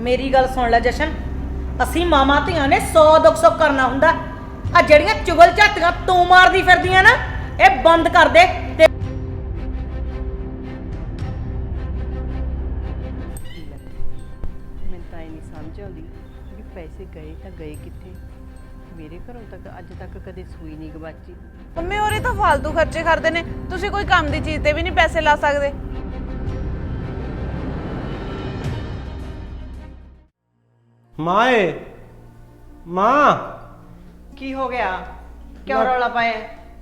ਮੇਰੀ ਗੱਲ ਸੁਣ ਲੈ ਜਸ਼ਨ। ਅਸੀਂ ਮਾਮਾ ਧੀਆਂ ਨੇ 100 ਦੁੱਖ ਸੁੱਖ ਕਰਨਾ ਹੁੰਦਾ। ਆ ਜਿਹੜੀਆਂ ਚੁਗਲ ਝਾਟੀਆਂ ਤੂੰ ਮਾਰਦੀ ਫਿਰਦੀਆਂ ਨਾ ਇਹ ਬੰਦ ਕਰ ਦੇ ਤੇ ਮੈਨੂੰ ਤਾਂ ਇਹ ਨਹੀਂ ਸਮਝ ਆਉਂਦੀ ਵੀ ਪੈਸੇ ਗਏ ਤਾਂ ਗਏ ਕਿੱਥੇ। ਮੇਰੇ ਘਰੋਂ ਤੱਕ ਅੱਜ ਤੱਕ ਕਦੇ ਸੂਈ ਨਹੀਂ ਗਵਾਚੀ। ਮੰਮੀ ਹੋਰੇ ਤਾਂ ਫालतू ਖਰਚੇ ਕਰਦੇ ਨੇ। ਤੁਸੀਂ ਕੋਈ ਕੰਮ ਦੀ ਚੀਜ਼ ਤੇ ਵੀ ਨਹੀਂ ਪੈਸੇ ਲਾ ਸਕਦੇ। ਮਾਂ ਏ ਮਾਂ। ਕੀ ਹੋ ਗਿਆ? ਕਿਉਂ ਰੌਲਾ ਪਾਇਆ?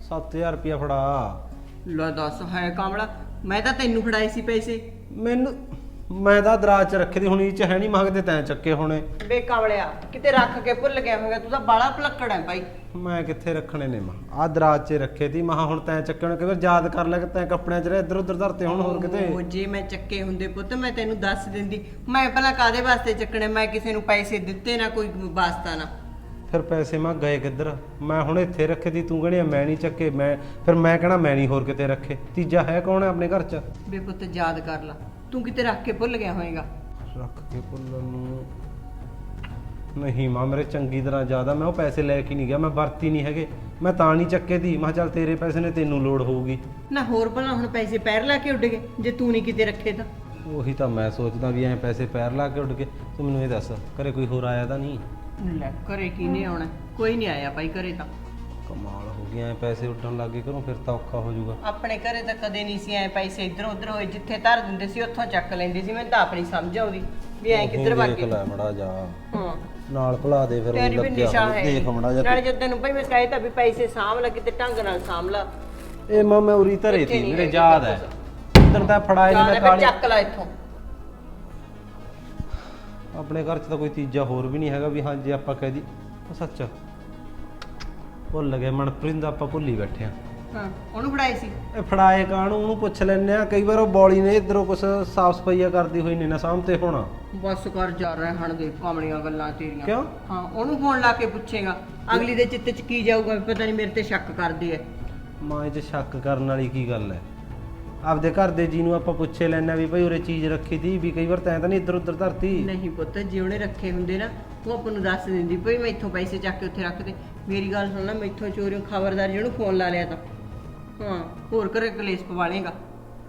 7000 ਰੁਪਇਆ ਫੜਾ। ਲੈ ਦੱਸ ਹੈ ਕਾਮੜਾ ਮੈਂ ਤਾਂ ਤੈਨੂੰ ਫੜਾਏ ਸੀ ਪੈਸੇ। ਮੈਨੂੰ ਮੈਂ ਤਾਂ ਦਰਾਜ ਚ ਰੱਖੇ ਦੀ ਹੁਣੀ ਚ ਹੈ ਨਹੀਂ ਮੰਗਦੇ ਤੈਂ ਚੱਕੇ ਹੋਣੇ। ਬੇ ਕਾਮੜਿਆ ਕਿਤੇ ਰੱਖ ਕੇ ਭੁੱਲ ਗਿਆ ਹੋਵੇਗਾ ਤੂੰ ਤਾਂ ਬਾਲਾ ਭਲੱਕੜ ਹੈ ਭਾਈ ਮੈਂ ਕਿੱਥੇ ਰੱਖਣੇ ਨੇ ਮਾਂ? ਆ ਦਰਾਜ ਚ ਰੱਖੇ ਦੀ ਮਹਾ ਹੁਣ ਤੈਂ ਚੱਕੇ ਹੋਣੇ ਵਾਰ ਯਾਦ ਕਰ ਲੈ ਕਿ ਤੈਂ ਕੱਪੜਿਆਂ ਚ ਰਹਿ ਇੱਧਰ ਉੱਧਰ ਧਰਤੇ ਹੁਣ ਹੋਰ ਕਿਤੇ। ਉਹ ਜੇ ਮੈਂ ਚੱਕੇ ਹੁੰਦੇ ਪੁੱਤ ਮੈਂ ਤੈਨੂੰ ਦੱਸ ਦਿੰਦੀ ਮੈਂ ਪਹਿਲਾਂ ਕਾਦੇ ਵਾਸਤੇ ਚੱਕਣੇ ਮੈਂ ਕਿਸੇ ਨੂੰ ਪੈਸੇ ਦਿੱਤੇ ਨਾ ਕੋਈ ਵਾਸਤਾ ਨਾ। ਫਿਰ ਪੈਸੇ ਮੈਂ ਗਏ ਕਿੱਧਰ? ਮੈਂ ਹੁਣ ਇੱਥੇ ਰੱਖੇ ਦੀ ਤੂੰ ਕਹਿੰਦੀ ਆ ਮੈਂ ਨਹੀਂ ਚੱਕੇ ਮੈਂ ਫਿਰ ਮੈਂ ਕਹਣਾ ਮੈਂ ਨਹੀਂ ਹੋਰ ਕਿਤੇ ਰੱਖੇ। ਤੀਜਾ ਹੈ ਕੌਣ ਹੈ ਆਪਣੇ ਘਰ ਚ? ਬੇ ਪੁੱਤ ਯਾਦ ਕਰ ਲਾ। ਤੂੰ ਕਿਤੇ ਰੱਖ ਕੇ ਭੁੱਲ ਗਿਆ ਹੋਵੇਗਾ ਰੱਖ ਕੇ ਭੁੱਲਣ ਨੂੰ ਨਹੀਂ ਮਾਂ ਮੇਰੇ ਚੰਗੀ ਤਰ੍ਹਾਂ ਜ਼ਿਆਦਾ ਮੈਂ ਉਹ ਪੈਸੇ ਲੈ ਕੇ ਨਹੀਂ ਗਿਆ ਮੈਂ ਵਰਤੀ ਨਹੀਂ ਹੈਗੇ। ਮੈਂ ਤਾਂ ਨਹੀਂ ਚੱਕੇ ਦੀ ਮੈਂ ਕਿਹਾ ਚੱਲ ਤੇਰੇ ਪੈਸੇ ਨੇ ਤੈਨੂੰ ਲੋੜ ਹੋਊਗੀ। ਨਾ ਹੋਰ ਭਲਾ ਹੁਣ ਪੈਸੇ ਪੈਰ ਲਾ ਕੇ ਉੱਡ ਗਏ ਜੇ ਤੂੰ ਨਹੀਂ ਕਿਤੇ ਰੱਖੇ ਤਾਂ। ਉਹੀ ਤਾਂ ਮੈਂ ਸੋਚਦਾ ਵੀ ਐਂ ਪੈਸੇ ਪੈਰ ਲਾ ਕੇ ਉੱਡ ਕੇ ਤੂੰ ਮੈਨੂੰ ਇਹ ਦੱਸ ਘਰੇ ਕੋਈ ਹੋਰ ਆਇਆ ਤਾਂ ਨਹੀਂ? ਲੈ ਘਰੇ ਕੀ ਨਹੀਂ ਆਉਣਾ? ਕੋਈ ਨਹੀਂ ਆਇਆ ਭਾਈ ਘਰੇ ਤਾਂ। ਕਮਾਲ ਗਿਆ ਐ ਪੈਸੇ ਉੱਡਣ ਲੱਗੇ ਘਰੋਂ ਫਿਰ ਤਾਂ ਔਖਾ ਹੋ ਜਾਊਗਾ। ਆਪਣੇ ਘਰੇ ਤਾਂ ਕਦੇ ਨਹੀਂ ਸੀ ਐ ਪੈਸੇ ਇੱਧਰ ਉੱਧਰ ਹੋਏ ਜਿੱਥੇ ਧਰ ਦਿੰਦੇ ਸੀ ਉੱਥੋਂ ਚੱਕ ਲੈਂਦੇ ਸੀ ਮੈਨੂੰ ਤਾਂ ਆਪਣੀ ਸਮਝ ਆਉਂਦੀ ਵੀ ਐ ਕਿੱਧਰ ਵਗ ਦੇਖ ਗਏ। ਲੈ ਮੜਾ ਜਾ। ਹਾਂ। ਨਾਲ ਭੁਲਾ ਦੇ ਫਿਰ ਉਹ ਤੇਰੀ ਵੀ ਲੱਗਿਆ ਨਿਸ਼ਾ। ਹੈ। ਦੇਖ ਮੜਾ ਜਾ ਨਾਲੇ ਜਦ ਤੈਨੂੰ ਭਾਈ ਮੈਂ ਕਹੇ ਤਾਂ ਵੀ ਪੈਸੇ ਸਾਂਭ ਲੈ ਕਿਤੇ ਢੰਗ ਨਾਲ ਸਾਂਭ ਲਾ। ਇਹ ਮਾਂ ਮੈਂ ਉਰੀ ਧਰੇ ਨਹੀਂ ਮੇਰੇ ਯਾਦ ਹੈ। ਇੱਧਰ ਤਾਂ ਫੜਾਏ ਨੇ ਜਾਂ ਫਿਰ ਕਾਲੀ। ਚੱਕ ਲੈ ਇੱਥੋਂ। ਆਪਣੇ ਘਰ 'ਚ ਤਾਂ ਕੋਈ ਤੀਜਾ ਹੋਰ ਵੀ ਨਹੀਂ ਹੈਗਾ ਵੀ ਹਾਂ ਜੇ ਆਪਾਂ ਕਹਿ ਦੀ ਉਹ ਸੱਚ ਭੁੱਲ ਗਏ ਮਨਪ੍ਰੀਤ ਦਾ ਆਪਾਂ ਭੁੱਲੀ ਬੈਠੇ ਆ ਹਾਂ ਉਹਨੂੰ ਫੜਾਏ ਸੀ? ਇਹ ਫੜਾਏ ਕਾਹਨੂੰ? ਉਹਨੂੰ ਪੁੱਛ ਲੈਣੇ ਆ ਕਈ ਵਾਰ ਉਹ ਬੌਲੀ ਨੇ ਇਧਰੋਂ ਕੁਛ ਸਾਫ਼ ਸਫਾਈਆ ਕਰਦੀ ਹੋਈ ਨੇ ਨਾ ਸਾਹਮਣੇ ਹੋਣਾ। ਬਸ ਕਰ ਜਾ ਰਹੇ ਹਣ ਦੇ ਕਾਮੜੀਆਂ ਗੱਲਾਂ ਤੇਰੀਆਂ। ਕਿਉਂ? ਹਾਂ ਉਹਨੂੰ ਫੋਨ ਲਾ ਕੇ ਪੁੱਛੇਗਾ। ਅਗਲੀ ਦੇ ਚਿੱਤ 'ਚ ਕੀ ਜਾਊਗਾ ਵੀ ਪਤਾ ਨਹੀਂ ਮੇਰੇ ਤੇ ਸ਼ੱਕ ਕਰਦੀ ਐ। ਮਾਂ ਇਹ 'ਚ ਸ਼ੱਕ ਕਰਨ ਵਾਲੀ ਕੀ ਗੱਲ ਹੈ ਆਪਦੇ ਘਰ ਦੇ ਜੀ ਨੂੰ ਆਪਾਂ ਪੁੱਛੇ ਲੈਣਾ ਵੀ ਭਾਈ ਉਰੇ ਚੀਜ਼ ਰੱਖੀ ਤੀ ਵੀ ਕਈ ਵਾਰ ਤੈਂ ਤਾਂ ਨਹੀਂ ਇੱਧਰ ਉੱਧਰ ਧਰਤੀ। ਨਹੀਂ ਪੁੱਤ ਜੇ ਉਹਨੇ ਰੱਖੇ ਹੁੰਦੇ ਨਾ ਉਹ ਆਪਾਂ ਨੂੰ ਦੱਸ ਦਿੰਦੀ ਭਈ ਮੈਂ ਇੱਥੋਂ ਪੈਸੇ ਚੱਕ ਕੇ ਉੱਥੇ ਰੱਖ ਦੇ। ਮੇਰੀ ਗੱਲ ਸੁਣ ਲੈ ਮੈਥੋਂ ਚੋਰੀਓ ਖਬਰਦਾਰ ਜਿਹਨੂੰ ਫੋਨ ਲਾ ਲਿਆ ਤਾਂ। ਹਾਂ ਹੋਰ ਘਰੇ ਕਲੇਸ਼ ਪਵਾ ਲੇਗਾ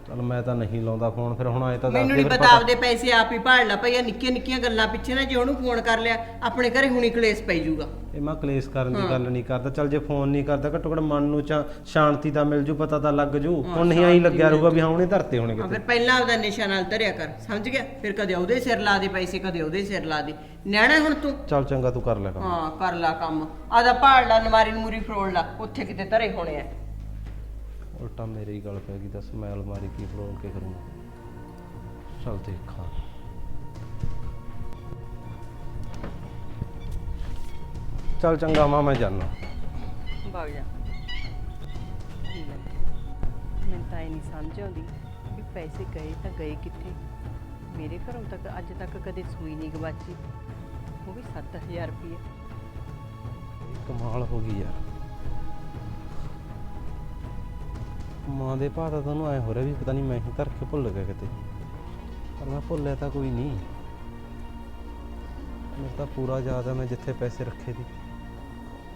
ਚਲ ਮੈਂ ਤਾਂ ਨਹੀਂ ਲਾਉਂਦਾ ਫੋਨ ਫਿਰ ਹੁਣ ਆਏ ਤਾਂ ਮੈਨੂੰ ਦੱਸ ਨਹੀਂ ਦੇ ਫਿਰ ਪਤਾ ਆਪਦੇ ਪੈਸੇ ਆਪ ਹੀ ਭਾਲ ਲਾ ਭਈ ਆ ਨਿੱਕੀਆਂ ਨਿੱਕੀਆਂ ਗੱਲਾਂ ਪਿੱਛੇ ਨਾ ਜੇ ਉਹਨੂੰ ਫੋਨ ਕਰ ਲਿਆ ਆਪਣੇ ਘਰੇ ਹੁਣੀ ਕਲੇਸ਼ ਪੈ ਜਾਊਗਾ। ਇਹ ਮੈਂ ਕਲੇਸ਼ ਕਰਨ ਦੀ ਗੱਲ ਨਹੀਂ ਕਰਦਾ। ਚਲ ਜੇ ਫੋਨ ਨਹੀਂ ਕਰਦਾ ਘੱਟੋ ਘੱਟ ਮਨ ਨੂੰ ਚਾ ਸ਼ਾਂਤੀ ਤਾਂ ਮਿਲ ਜੂ ਪਤਾ ਤਾਂ ਲੱਗ ਜੂ। ਹੁਣ ਨਹੀਂ ਆਈ ਲੱਗਿਆ ਰਹੂਗਾ ਵੀ ਹਾਂ ਉਹਨੇ ਧਰਤੇ ਹੋਣੇ ਹਾਂ ਕਿਤੇ ਫਿਰ ਪਹਿਲਾਂ ਆਪਦਾ ਨਿਸ਼ਾ ਨਾਲ ਧਰਿਆ ਕਰ ਸਮਝ ਗਿਆ? ਫਿਰ ਕਦੇ ਉਹਦੇ ਸਿਰ ਲਾ ਦੇ ਪੈਸੇ ਕਦੇ ਉਹਦੇ ਸਿਰ ਲਾ ਦੇ। ਨਿਆਣਾ ਹੁਣ ਤੂੰ? ਚੱਲ ਚੰਗਾ ਤੂੰ ਕਰ ਲੈ ਕੰਮ। ਹਾਂ ਕਰ ਲਾ ਕੰਮ। ਆਦਾ ਭਾਲ ਲਾ ਨਮਾਰੀ ਨੂਰੀ ਫਰੋੜ ਲਾ ਉੱਥੇ ਕਿਤੇ ਧਰੇ ਹੋਣੇ ਆ। ਉਲਟਾ ਮੇਰੇ ਹੀ ਗੱਲ ਪੈ ਗਈ ਦੱਸ ਮੈਂ ਅਲਮਾਰੀ ਕੀ ਫਰੋਲ ਕੇ ਕਰੂੰਗਾ? ਚੱਲ ਦੇਖਾਂ। ਚੱਲ ਚੰਗਾ ਮਾਂ ਮੈਂ ਜਾਣਾ ਭਾਗ ਜਾ। ਮੈਨੂੰ ਤਾਂ ਇਹ ਨਹੀਂ ਸਮਝ ਆਉਂਦੀ ਵੀ ਪੈਸੇ ਗਏ ਤਾਂ ਗਏ ਕਿੱਥੇ। ਮੇਰੇ ਘਰੋਂ ਤੱਕ ਅੱਜ ਤੱਕ ਕਦੇ ਸੂਈ ਨਹੀਂ ਗਵਾਚੀ। ਉਹ ਵੀ 7000 ਰੁਪਏ। ਕਮਾਲ ਹੋ ਗਈ ਯਾਰ। ਮਾਂ ਦੇ ਭਾਅ ਤਾਂ ਤੁਹਾਨੂੰ ਐ ਹੋ ਰਿਹਾ ਵੀ ਪਤਾ ਨਹੀਂ ਮੈਂ ਹੀ ਧਰ ਕੇ ਭੁੱਲ ਗਿਆ ਕਿਤੇ। ਪਰ ਮੈਂ ਭੁੱਲਿਆ ਤਾਂ ਕੋਈ ਨਹੀਂ। ਮੈਨੂੰ ਤਾਂ ਪੂਰਾ ਯਾਦ ਹੈ ਮੈਂ ਜਿੱਥੇ ਪੈਸੇ ਰੱਖੇ ਸੀ।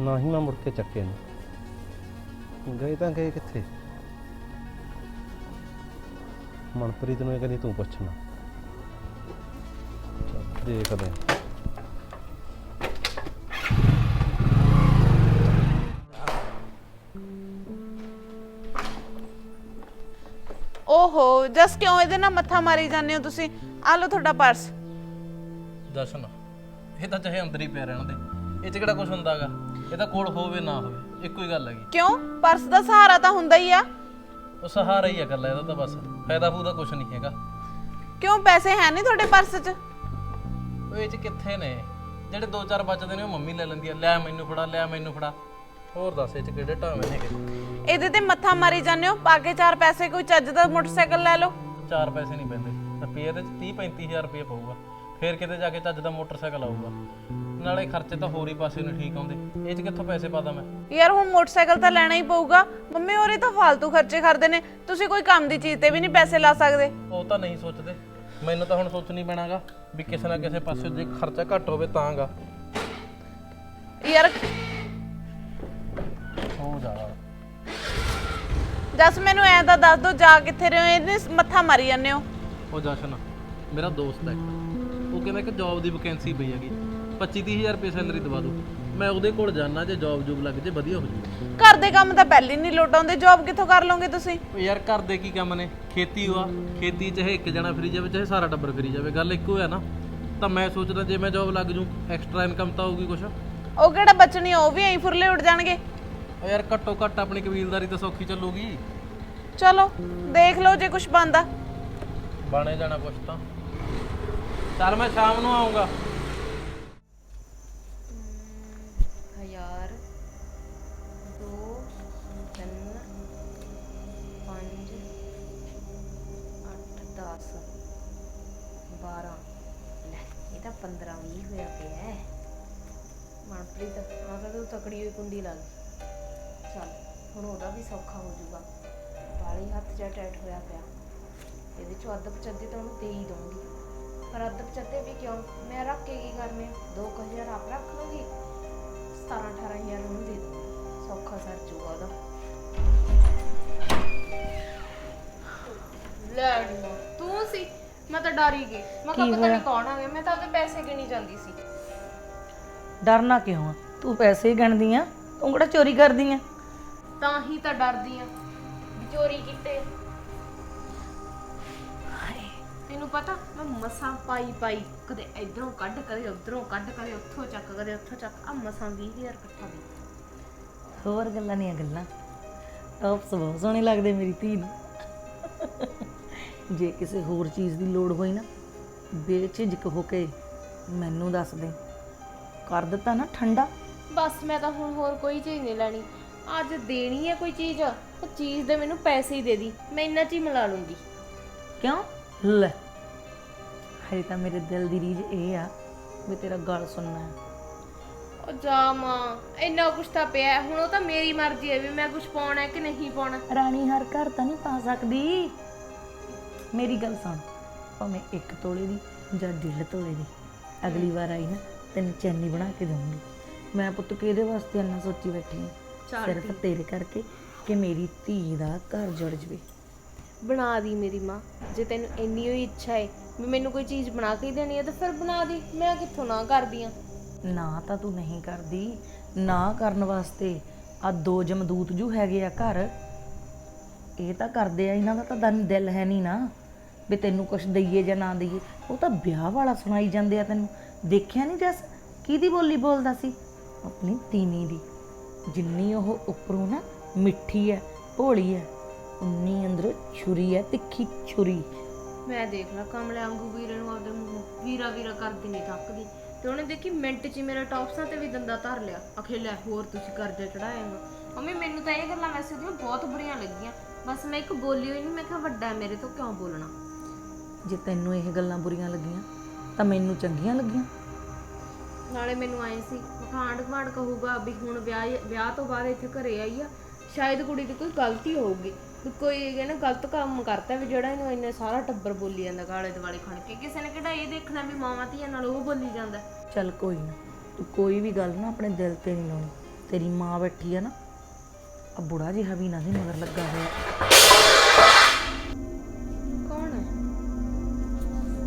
ਨਾ ਹੀ ਮੈਂ ਮੁੜ ਕੇ ਚੱਕੇ ਨੇ। ਗਏ ਤਾਂ ਗਏ ਕਿੱਥੇ? ਮਨਪ੍ਰੀਤ ਨੂੰ ਇਹ ਕਹਿੰਦੀ ਤੂੰ ਪੁੱਛਣਾ। ਚੱਲ ਦੇਖਦੇ ਓਹੋ ਜਸ ਕਿਉਂ ਇਹਦੇ ਨਾਲ ਮੱਥਾ ਮਾਰੀ ਜਾਂਦੇ ਹੋ ਤੁਸੀਂ? ਆ ਲਓ ਤੁਹਾਡਾ ਪਰਸ। ਦਰਸ਼ਨ ਇਹ ਤਾਂ ਚਾਹੇ ਅੰਦਰ ਹੀ ਪਿਆ ਰਹਿਣ ਦੇ। ਇਹ ਚ ਕਿਹੜਾ ਕੁਝ ਹੁੰਦਾਗਾ? ਇਹ ਤਾਂ ਕੋਲ ਹੋਵੇ ਨਾ ਹੋਵੇ ਇੱਕੋ ਹੀ ਗੱਲ ਹੈਗੀ। ਕਿਉਂ? ਪਰਸ ਦਾ ਸਹਾਰਾ ਤਾਂ ਹੁੰਦਾ ਹੀ ਆ। ਉਹ ਸਹਾਰਾ ਹੀ ਆ ਗੱਲਾਂ ਇਹਦਾ ਤਾਂ ਬਸ। ਫਾਇਦਾ ਫੂਦਾ ਕੁਝ ਨਹੀਂ ਹੈਗਾ। ਕਿਉਂ? ਪੈਸੇ ਹੈ ਨਹੀਂ ਤੁਹਾਡੇ ਪਰਸ 'ਚ? ਉਹ ਇਹ ਚ ਕਿੱਥੇ ਨੇ? ਜਿਹੜੇ ਦੋ ਚਾਰ ਬਚਦੇ ਨੇ ਉਹ ਮੰਮੀ ਲੈ ਲੈਂਦੀ ਆ। ਲੈ ਮੈਨੂੰ ਫੜਾ ਲੈ ਮੈਨੂੰ ਫੜਾ। ਹੋਰ ਦੱਸ ਇਹ ਚ ਕਿਹੜੇ ਢਾਵੇਂ ਨੇਗੇ ਇਹਦੇ ਤੇ ਮੱਥਾ ਮਾਰੀ ਜਾਂਦੇ ਹੋ। ਪਾ ਕੇ ਚਾਰ ਪੈਸੇ ਕੋਈ ਚੱਜ ਦਾ ਮੋਟਰਸਾਈਕਲ ਲੈ ਲਓ। ਚਾਰ ਪੈਸੇ ਨਹੀਂ ਪੈਂਦੇ। ਰੁਪਏ ਦੇ ਚ 30 35000 ਰੁਪਏ ਪਊਗਾ। ਫੇਰ ਕਿਤੇ ਜਾ ਕੇ ਚੱਜ ਦਾ ਮੋਟਰਸਾਈਕਲ ਆਊਗਾ। ਨਾਲੇ ਖਰਚੇ ਤਾਂ ਹੋਰ ਹੀ ਪਾਸੇ ਨੂੰ ਠੀਕ ਆਉਂਦੇ। ਇਹ ਚ ਕਿੱਥੋਂ ਪੈਸੇ ਪਾਦਾ ਮੈਂ? ਯਾਰ ਹੁਣ ਮੋਟਰਸਾਈਕਲ ਤਾਂ ਲੈਣਾ ਹੀ ਪਊਗਾ। ਮੰਮੀ ਹੋਰੇ ਤਾਂ ਫालतू ਖਰਚੇ ਕਰਦੇ ਨੇ। ਤੁਸੀਂ ਕੋਈ ਕੰਮ ਦੀ ਚੀਜ਼ ਤੇ ਵੀ ਨਹੀਂ ਪੈਸੇ ਲਾ ਸਕਦੇ। ਉਹ ਤਾਂ ਨਹੀਂ ਸੋਚਦੇ। ਮੈਨੂੰ ਤਾਂ ਹੁਣ ਸੋਚਣੀ ਪੈਣਾਗਾ ਵੀ ਕਿਸੇ ਨਾ ਕਿਸੇ ਪਾਸੇ ਜੇ ਖਰਚਾ ਘੱਟ ਹੋਵੇ ਤਾਂਗਾ। ਯਾਰ ਹੋ ਜਾ। ਜਸ ਮੈਨੂੰ ਐਂ ਤਾਂ ਦੱਸ ਦੋ ਜਾ ਕਿੱਥੇ ਰਹੇ ਹੋ? ਇਹਨੇ ਮੱਥਾ ਮਾਰੀ ਜਾਂਦੇ ਹੋ। ਉਹ ਜਸ਼ਨ ਮੇਰਾ ਦੋਸਤ ਹੈ ਇੱਕ। ਉਹ ਕਹਿੰਦਾ ਇੱਕ ਜੌਬ ਦੀ ਵੈਕੈਂਸੀ ਪਈ ਹੈਗੀ। 25 30000 ਰੁਪਏ ਸੈਲਰੀ ਦਵਾ ਦੋ ਮੈਂ ਉਹਦੇ ਕੋਲ ਜਾਣਾ ਜੇ ਜੌਬ ਜੂਬ ਲੱਗ ਜੇ ਵਧੀਆ ਹੋ ਜੂ ਘਰ ਦੇ ਕੰਮ ਤਾਂ ਪਹਿਲੇ ਨਹੀਂ ਲੋਟ ਆਉਂਦੇ ਜੌਬ ਕਿੱਥੋਂ ਕਰ ਲਓਗੇ ਤੁਸੀਂ? ਉਹ ਯਾਰ ਘਰ ਦੇ ਕੀ ਕੰਮ ਨੇ? ਖੇਤੀ ਹੋਆ ਖੇਤੀ ਚਾਹੇ ਇੱਕ ਜਣਾ ਫਰੀ ਜਾਵੇ ਚਾਹੇ ਸਾਰਾ ਟੱਬਰ ਫਰੀ ਜਾਵੇ। ਗੱਲ ਇੱਕੋ ਹੈ ਨਾ। ਤਾਂ ਮੈਂ ਸੋਚਦਾ ਜੇ ਮੈਂ ਜੌਬ ਲੱਗ ਜੂ ਐਕਸਟਰਾ ਇਨਕਮ ਤਾਂ ਹੋਊਗੀ ਕੁਛ। ਉਹ ਕਿਹੜਾ ਬਚਣੀ ਆ, ਉਹ ਵੀ ਐਂ ਫੁਰਲੇ ਉੱਡ ਜਾਣਗੇ। ਉਹ ਯਾਰ ਘੱਟੋ ਘੱਟ ਆਪਣੀ ਕਬੀਲਦਾਰੀ ਤਾਂ ਸੌਖੀ ਚੱਲੂਗੀ। ਚਲੋ ਦੇਖ ਲਓ ਜੇ ਕੁਝ ਬੰਦਾ ਬਾਣੇ ਜਾਣਾ ਕੁਛ ਤਾਂ। ਚੱਲ ਮੈਂ ਸ਼ਾਮ ਨੂੰ ਆਉਂਗਾ। ਹਜ਼ਾਰ, ਦੋ, ਤਿੰਨ, ਪੰਜ, ਅੱਠ, ਦਸ, ਬਾਰਾਂ। ਲੈ, ਇਹ ਤਾਂ 15 ਵੀਹ ਹੋਇਆ ਪਿਆ ਹੈ। ਮਨਪ੍ਰੀਤ ਆ ਤਾਂ ਤੂੰ ਤਕੜੀ ਹੋਈ ਕੁੰਡੀ ਲੱਗ ਚੱਲ, ਹੁਣ ਉਹਦਾ ਵੀ ਸੌਖਾ ਹੋ ਜਾਊਗਾ। ਬਾਲੀ ਹੱਥ ਜਿਹਾ ਟੈਟ ਹੋਇਆ ਪਿਆ। ਇਹਦੇ ਚੋਂ ਅੱਧ ਪਚੱਦੇ ਤਾਂ ਉਹਨੂੰ ਦੇ ਹੀ ਦਊਂਗੀ। ਪਰ ਅੱਧ ਪਚੱਦੇ ਵੀ ਕਿਉਂ? ਮੈਂ ਰੱਖ ਕੇ ਕੀ ਕਰਨੇ ਆ? ਦੋ ਕੁ ਹਜ਼ਾਰ ਆਪ ਰੱਖ ਲੂੰਗੀ 17 18000 ਉਹਨੂੰ ਦੇ ਦੂੰ ਸੌਖਾ ਸਰ ਜੂਗਾ ਉਹਦਾ। ਲੈ ਨੀ ਤੂੰ ਸੀ? ਮੈਂ ਤਾਂ ਡਰ ਹੀ ਗਈ। ਮੈਂ ਕਿਹਾ ਪਤਾ ਨਹੀਂ ਕੌਣ ਆ ਗਿਆ। ਮੈਂ ਤਾਂ ਉਹਦੇ ਪੈਸੇ ਗਿਣੀ ਜਾਂਦੀ ਸੀ। ਡਰਨਾ ਕਿਉਂ ਆ? ਤੂੰ ਪੈਸੇ ਹੀ ਗਣਦੀ ਆ। ਤੂੰ ਕਿਹੜਾ ਚੋਰੀ ਕਰਦੀ ਆ? ਤਾਂ ਹੀ ਤਾਂ ਡਰਦੀ ਆ। ਚੋਰੀ ਕੀਤੇ। ਤੈਨੂੰ ਪਤਾ ਮੈਂ ਮਸਾਂ ਪਾਈ ਪਾਈ ਕਦੇ ਇਧਰੋਂ ਕੱਢ ਕਦੇ ਉਧਰੋਂ ਕੱਢ ਕਦੇ ਉੱਥੋਂ ਚੱਕ ਕਦੇ ਉੱਥੋਂ ਚੱਕ ਆ ਮਸਾਂ 20000 ਇਕੱਠਾ ਕੀਤਾ ਹੋਰ ਗੱਲਾਂ ਨਹੀਂ ਗੱਲਾਂ। ਟੌਪਸ ਬਹੁਤ ਸੋਹਣੇ ਲੱਗਦੇ ਮੇਰੀ ਧੀ ਨੂੰ। ਜੇ ਕਿਸੇ ਹੋਰ ਚੀਜ਼ ਦੀ ਲੋੜ ਹੋਈ ਨਾ ਬੇਝਿਜਕ ਹੋ ਕੇ ਮੈਨੂੰ ਦੱਸ ਦੇ। ਕਰ ਦਿੱਤਾ ਨਾ ਠੰਡਾ। ਬਸ ਮੈਂ ਤਾਂ ਹੁਣ ਹੋਰ ਕੋਈ ਚੀਜ਼ ਨਹੀਂ ਲੈਣੀ। ਅੱਜ ਦੇਣੀ ਹੈ ਕੋਈ ਚੀਜ਼ ਤਾਂ ਚੀਜ਼ ਦੇ ਮੈਨੂੰ ਪੈਸੇ ਹੀ ਦੇ ਦੀ। ਮੈਂ ਇੰਨਾ ਚ ਹੀ ਮਿਲਾ ਲੂੰਗੀ। ਕਿਉਂ? ਲੈ ਹਜੇ ਤਾਂ ਮੇਰੇ ਦਿਲ ਦੀ ਰੀਝ ਇਹ ਆ ਵੀ ਤੇਰਾ ਗੱਲ ਸੁਣਨਾ ਹੈ। ਉਹ ਜਾ ਮਾਂ ਇੰਨਾ ਕੁਛ ਤਾਂ ਪਿਆ ਹੈ, ਹੁਣ ਉਹ ਤਾਂ ਮੇਰੀ ਮਰਜ਼ੀ ਹੈ ਵੀ ਮੈਂ ਕੁਛ ਪਾਉਣਾ ਹੈ ਕਿ ਨਹੀਂ ਪਾਉਣਾ। ਰਾਣੀ ਹਰ ਘਰ ਤਾਂ ਨਹੀਂ ਪਾ ਸਕਦੀ। ਮੇਰੀ ਗੱਲ ਸੁਣ ਭਾਵੇਂ ਇੱਕ ਤੋਲੇ ਦੀ ਜਾਂ ਡੇਢ ਤੋਲੇ ਦੀ। ਅਗਲੀ ਵਾਰ ਆਈ ਨਾ ਤੈਨੂੰ ਚੈਨੀ ਬਣਾ ਕੇ ਦਊਂਗੀ ਮੈਂ ਪੁੱਤ ਕਿਹਦੇ ਵਾਸਤੇ ਇੰਨਾ ਸੋਚੀ ਬੈਠੀ ਹਾਂ? ਸਿਰਫ ਤੇਰੇ ਕਰਕੇ ਕਿ ਮੇਰੀ ਧੀ ਦਾ ਘਰ ਜੁੜ ਜਵੇ। ਬਣਾ ਦੀ ਮੇਰੀ ਮਾਂ। ਜੇ ਤੈਨੂੰ ਇੰਨੀ ਹੋਈ ਇੱਛਾ ਹੈ ਵੀ ਮੈਨੂੰ ਕੋਈ ਚੀਜ਼ ਬਣਾ ਕੇ ਹੀ ਦੇਣੀ ਹੈ ਤਾਂ ਫਿਰ ਬਣਾ ਦੀ। ਮੈਂ ਕਿੱਥੋਂ ਨਾ ਕਰਦੀ ਆ। ਨਾ ਤਾਂ ਤੂੰ ਨਹੀਂ ਕਰਦੀ। ਨਾ ਕਰਨ ਵਾਸਤੇ ਆ ਦੋ ਜਮਦੂਤ ਜੂ ਹੈਗੇ ਆ ਘਰ। ਇਹ ਤਾਂ ਕਰਦੇ ਆ, ਇਹਨਾਂ ਦਾ ਤਾਂ ਦਨ ਦਿਲ ਹੈ ਨਹੀਂ ਨਾ। ਵੀ ਤੈਨੂੰ ਕੁਛ ਦਈਏ ਜਾਂ ਨਾ ਦਈਏ। ਉਹ ਤਾਂ ਵਿਆਹ ਵਾਲਾ ਸੁਣਾਈ ਜਾਂਦੇ ਆ ਤੈਨੂੰ। ਦੇਖਿਆ ਨਹੀਂ ਜਸ? ਕਿਹਦੀ ਬੋਲੀ ਬੋਲਦਾ ਸੀ? ਆਪਣੀ ਤੀਨੀ ਦੀ। ਜਿੰਨੀ ਉਹ ਉੱਪਰੋਂ ਨਾ ਮਿੱਠੀ ਹੈ, ਭੋਲੀ ਹੈ। ਉਨੀ ਅੰਦਰੋਂ ਛੁਰੀ ਹੈ ਤਿੱਖੀ ਛੁਰੀ। ਮੈਂ ਦੇਖ ਲਾ ਕਮਲੇ ਵਾਂਗੂ ਵੀਰੇ ਨੂੰ ਆਪਦੇ ਮੂੰਹੋਂ ਵੀਰਾ ਵੀਰਾ ਕਰਦੀ ਨਹੀਂ ਥੱਕਦੀ। ਤੇ ਉਹਨੇ ਦੇਖੀ ਮਿੰਟ 'ਚ ਹੀ ਮੇਰੇ ਟੌਪਸਾਂ ਤੇ ਵੀ ਦੰਦਾ ਧਰ ਲਿਆ। ਅਖੇ ਲੈ ਹੋਰ ਤੁਸੀਂ ਕਰਜ਼ਾ ਚੜਾਏਗਾ। ਮੰਮੀ ਮੈਨੂੰ ਤਾਂ ਇਹ ਗੱਲਾਂ ਵੈਸੇ ਦੀਆਂ ਬਹੁਤ ਬੁਰੀਆਂ ਲੱਗੀਆਂ। ਬਸ ਮੈਂ ਇੱਕ ਬੋਲੀ ਹੋਈ ਨਹੀਂ ਮੈਂ ਕਿਹਾ ਵੱਡਾ ਮੇਰੇ ਤੋਂ ਕਿਉਂ ਬੋਲਣਾ? ਜੇ ਤੈਨੂੰ ਇਹ ਗੱਲਾਂ ਬੁਰੀਆਂ ਲੱਗੀਆਂ ਤਾਂ ਮੈਨੂੰ ਚੰਗੀਆਂ ਲੱਗੀਆਂ। ਨਾਲੇ ਮੈਨੂੰ ਆਏ ਸੀ ਮਖਾਂਡ ਘਾਂਡ ਕਹੂਗਾ ਵੀ ਹੁਣ ਵਿਆਹ ਵਿਆਹ ਤੋਂ ਬਾਅਦ ਇੱਥੇ ਘਰੇ ਆਈ ਆ। ਸ਼ਾਇਦ ਕੁੜੀ ਦੀ ਕੋਈ ਗਲਤੀ ਹੋਊਗੀ। ਵੀ ਕੋਈ ਇਹ ਨਾ ਗਲਤ ਕੰਮ ਕਰਤਾ ਵੀ ਜਿਹੜਾ ਇਹਨੂੰ ਇੰਨੇ ਸਾਰਾ ਟੱਬਰ ਬੋਲੀ ਜਾਂਦਾ ਗਾਲੇ ਦੁਆਲੇ ਖੜ ਕੇ। ਕਿਸੇ ਨੇ ਕਿਹੜਾ ਇਹ ਦੇਖਣਾ ਵੀ ਮਾਵਾਂ ਧੀਆਂ ਨਾਲ ਉਹ ਬੋਲੀ ਜਾਂਦਾ। ਚੱਲ ਕੋਈ ਨਾ ਤੂੰ ਕੋਈ ਵੀ ਗੱਲ ਨਾ ਆਪਣੇ ਦਿਲ ਤੇ ਨਹੀਂ ਲਾਉਣੀ। ਤੇਰੀ ਮਾਂ ਬੈਠੀ ਆ ਨਾ ਆ ਬੁੜਾ ਜਿਹਾ ਵੀ ਨਾ ਦੇ ਮਗਰ ਲੱਗਾ ਹੋਇਆ। ਕੌਣ ਹੈ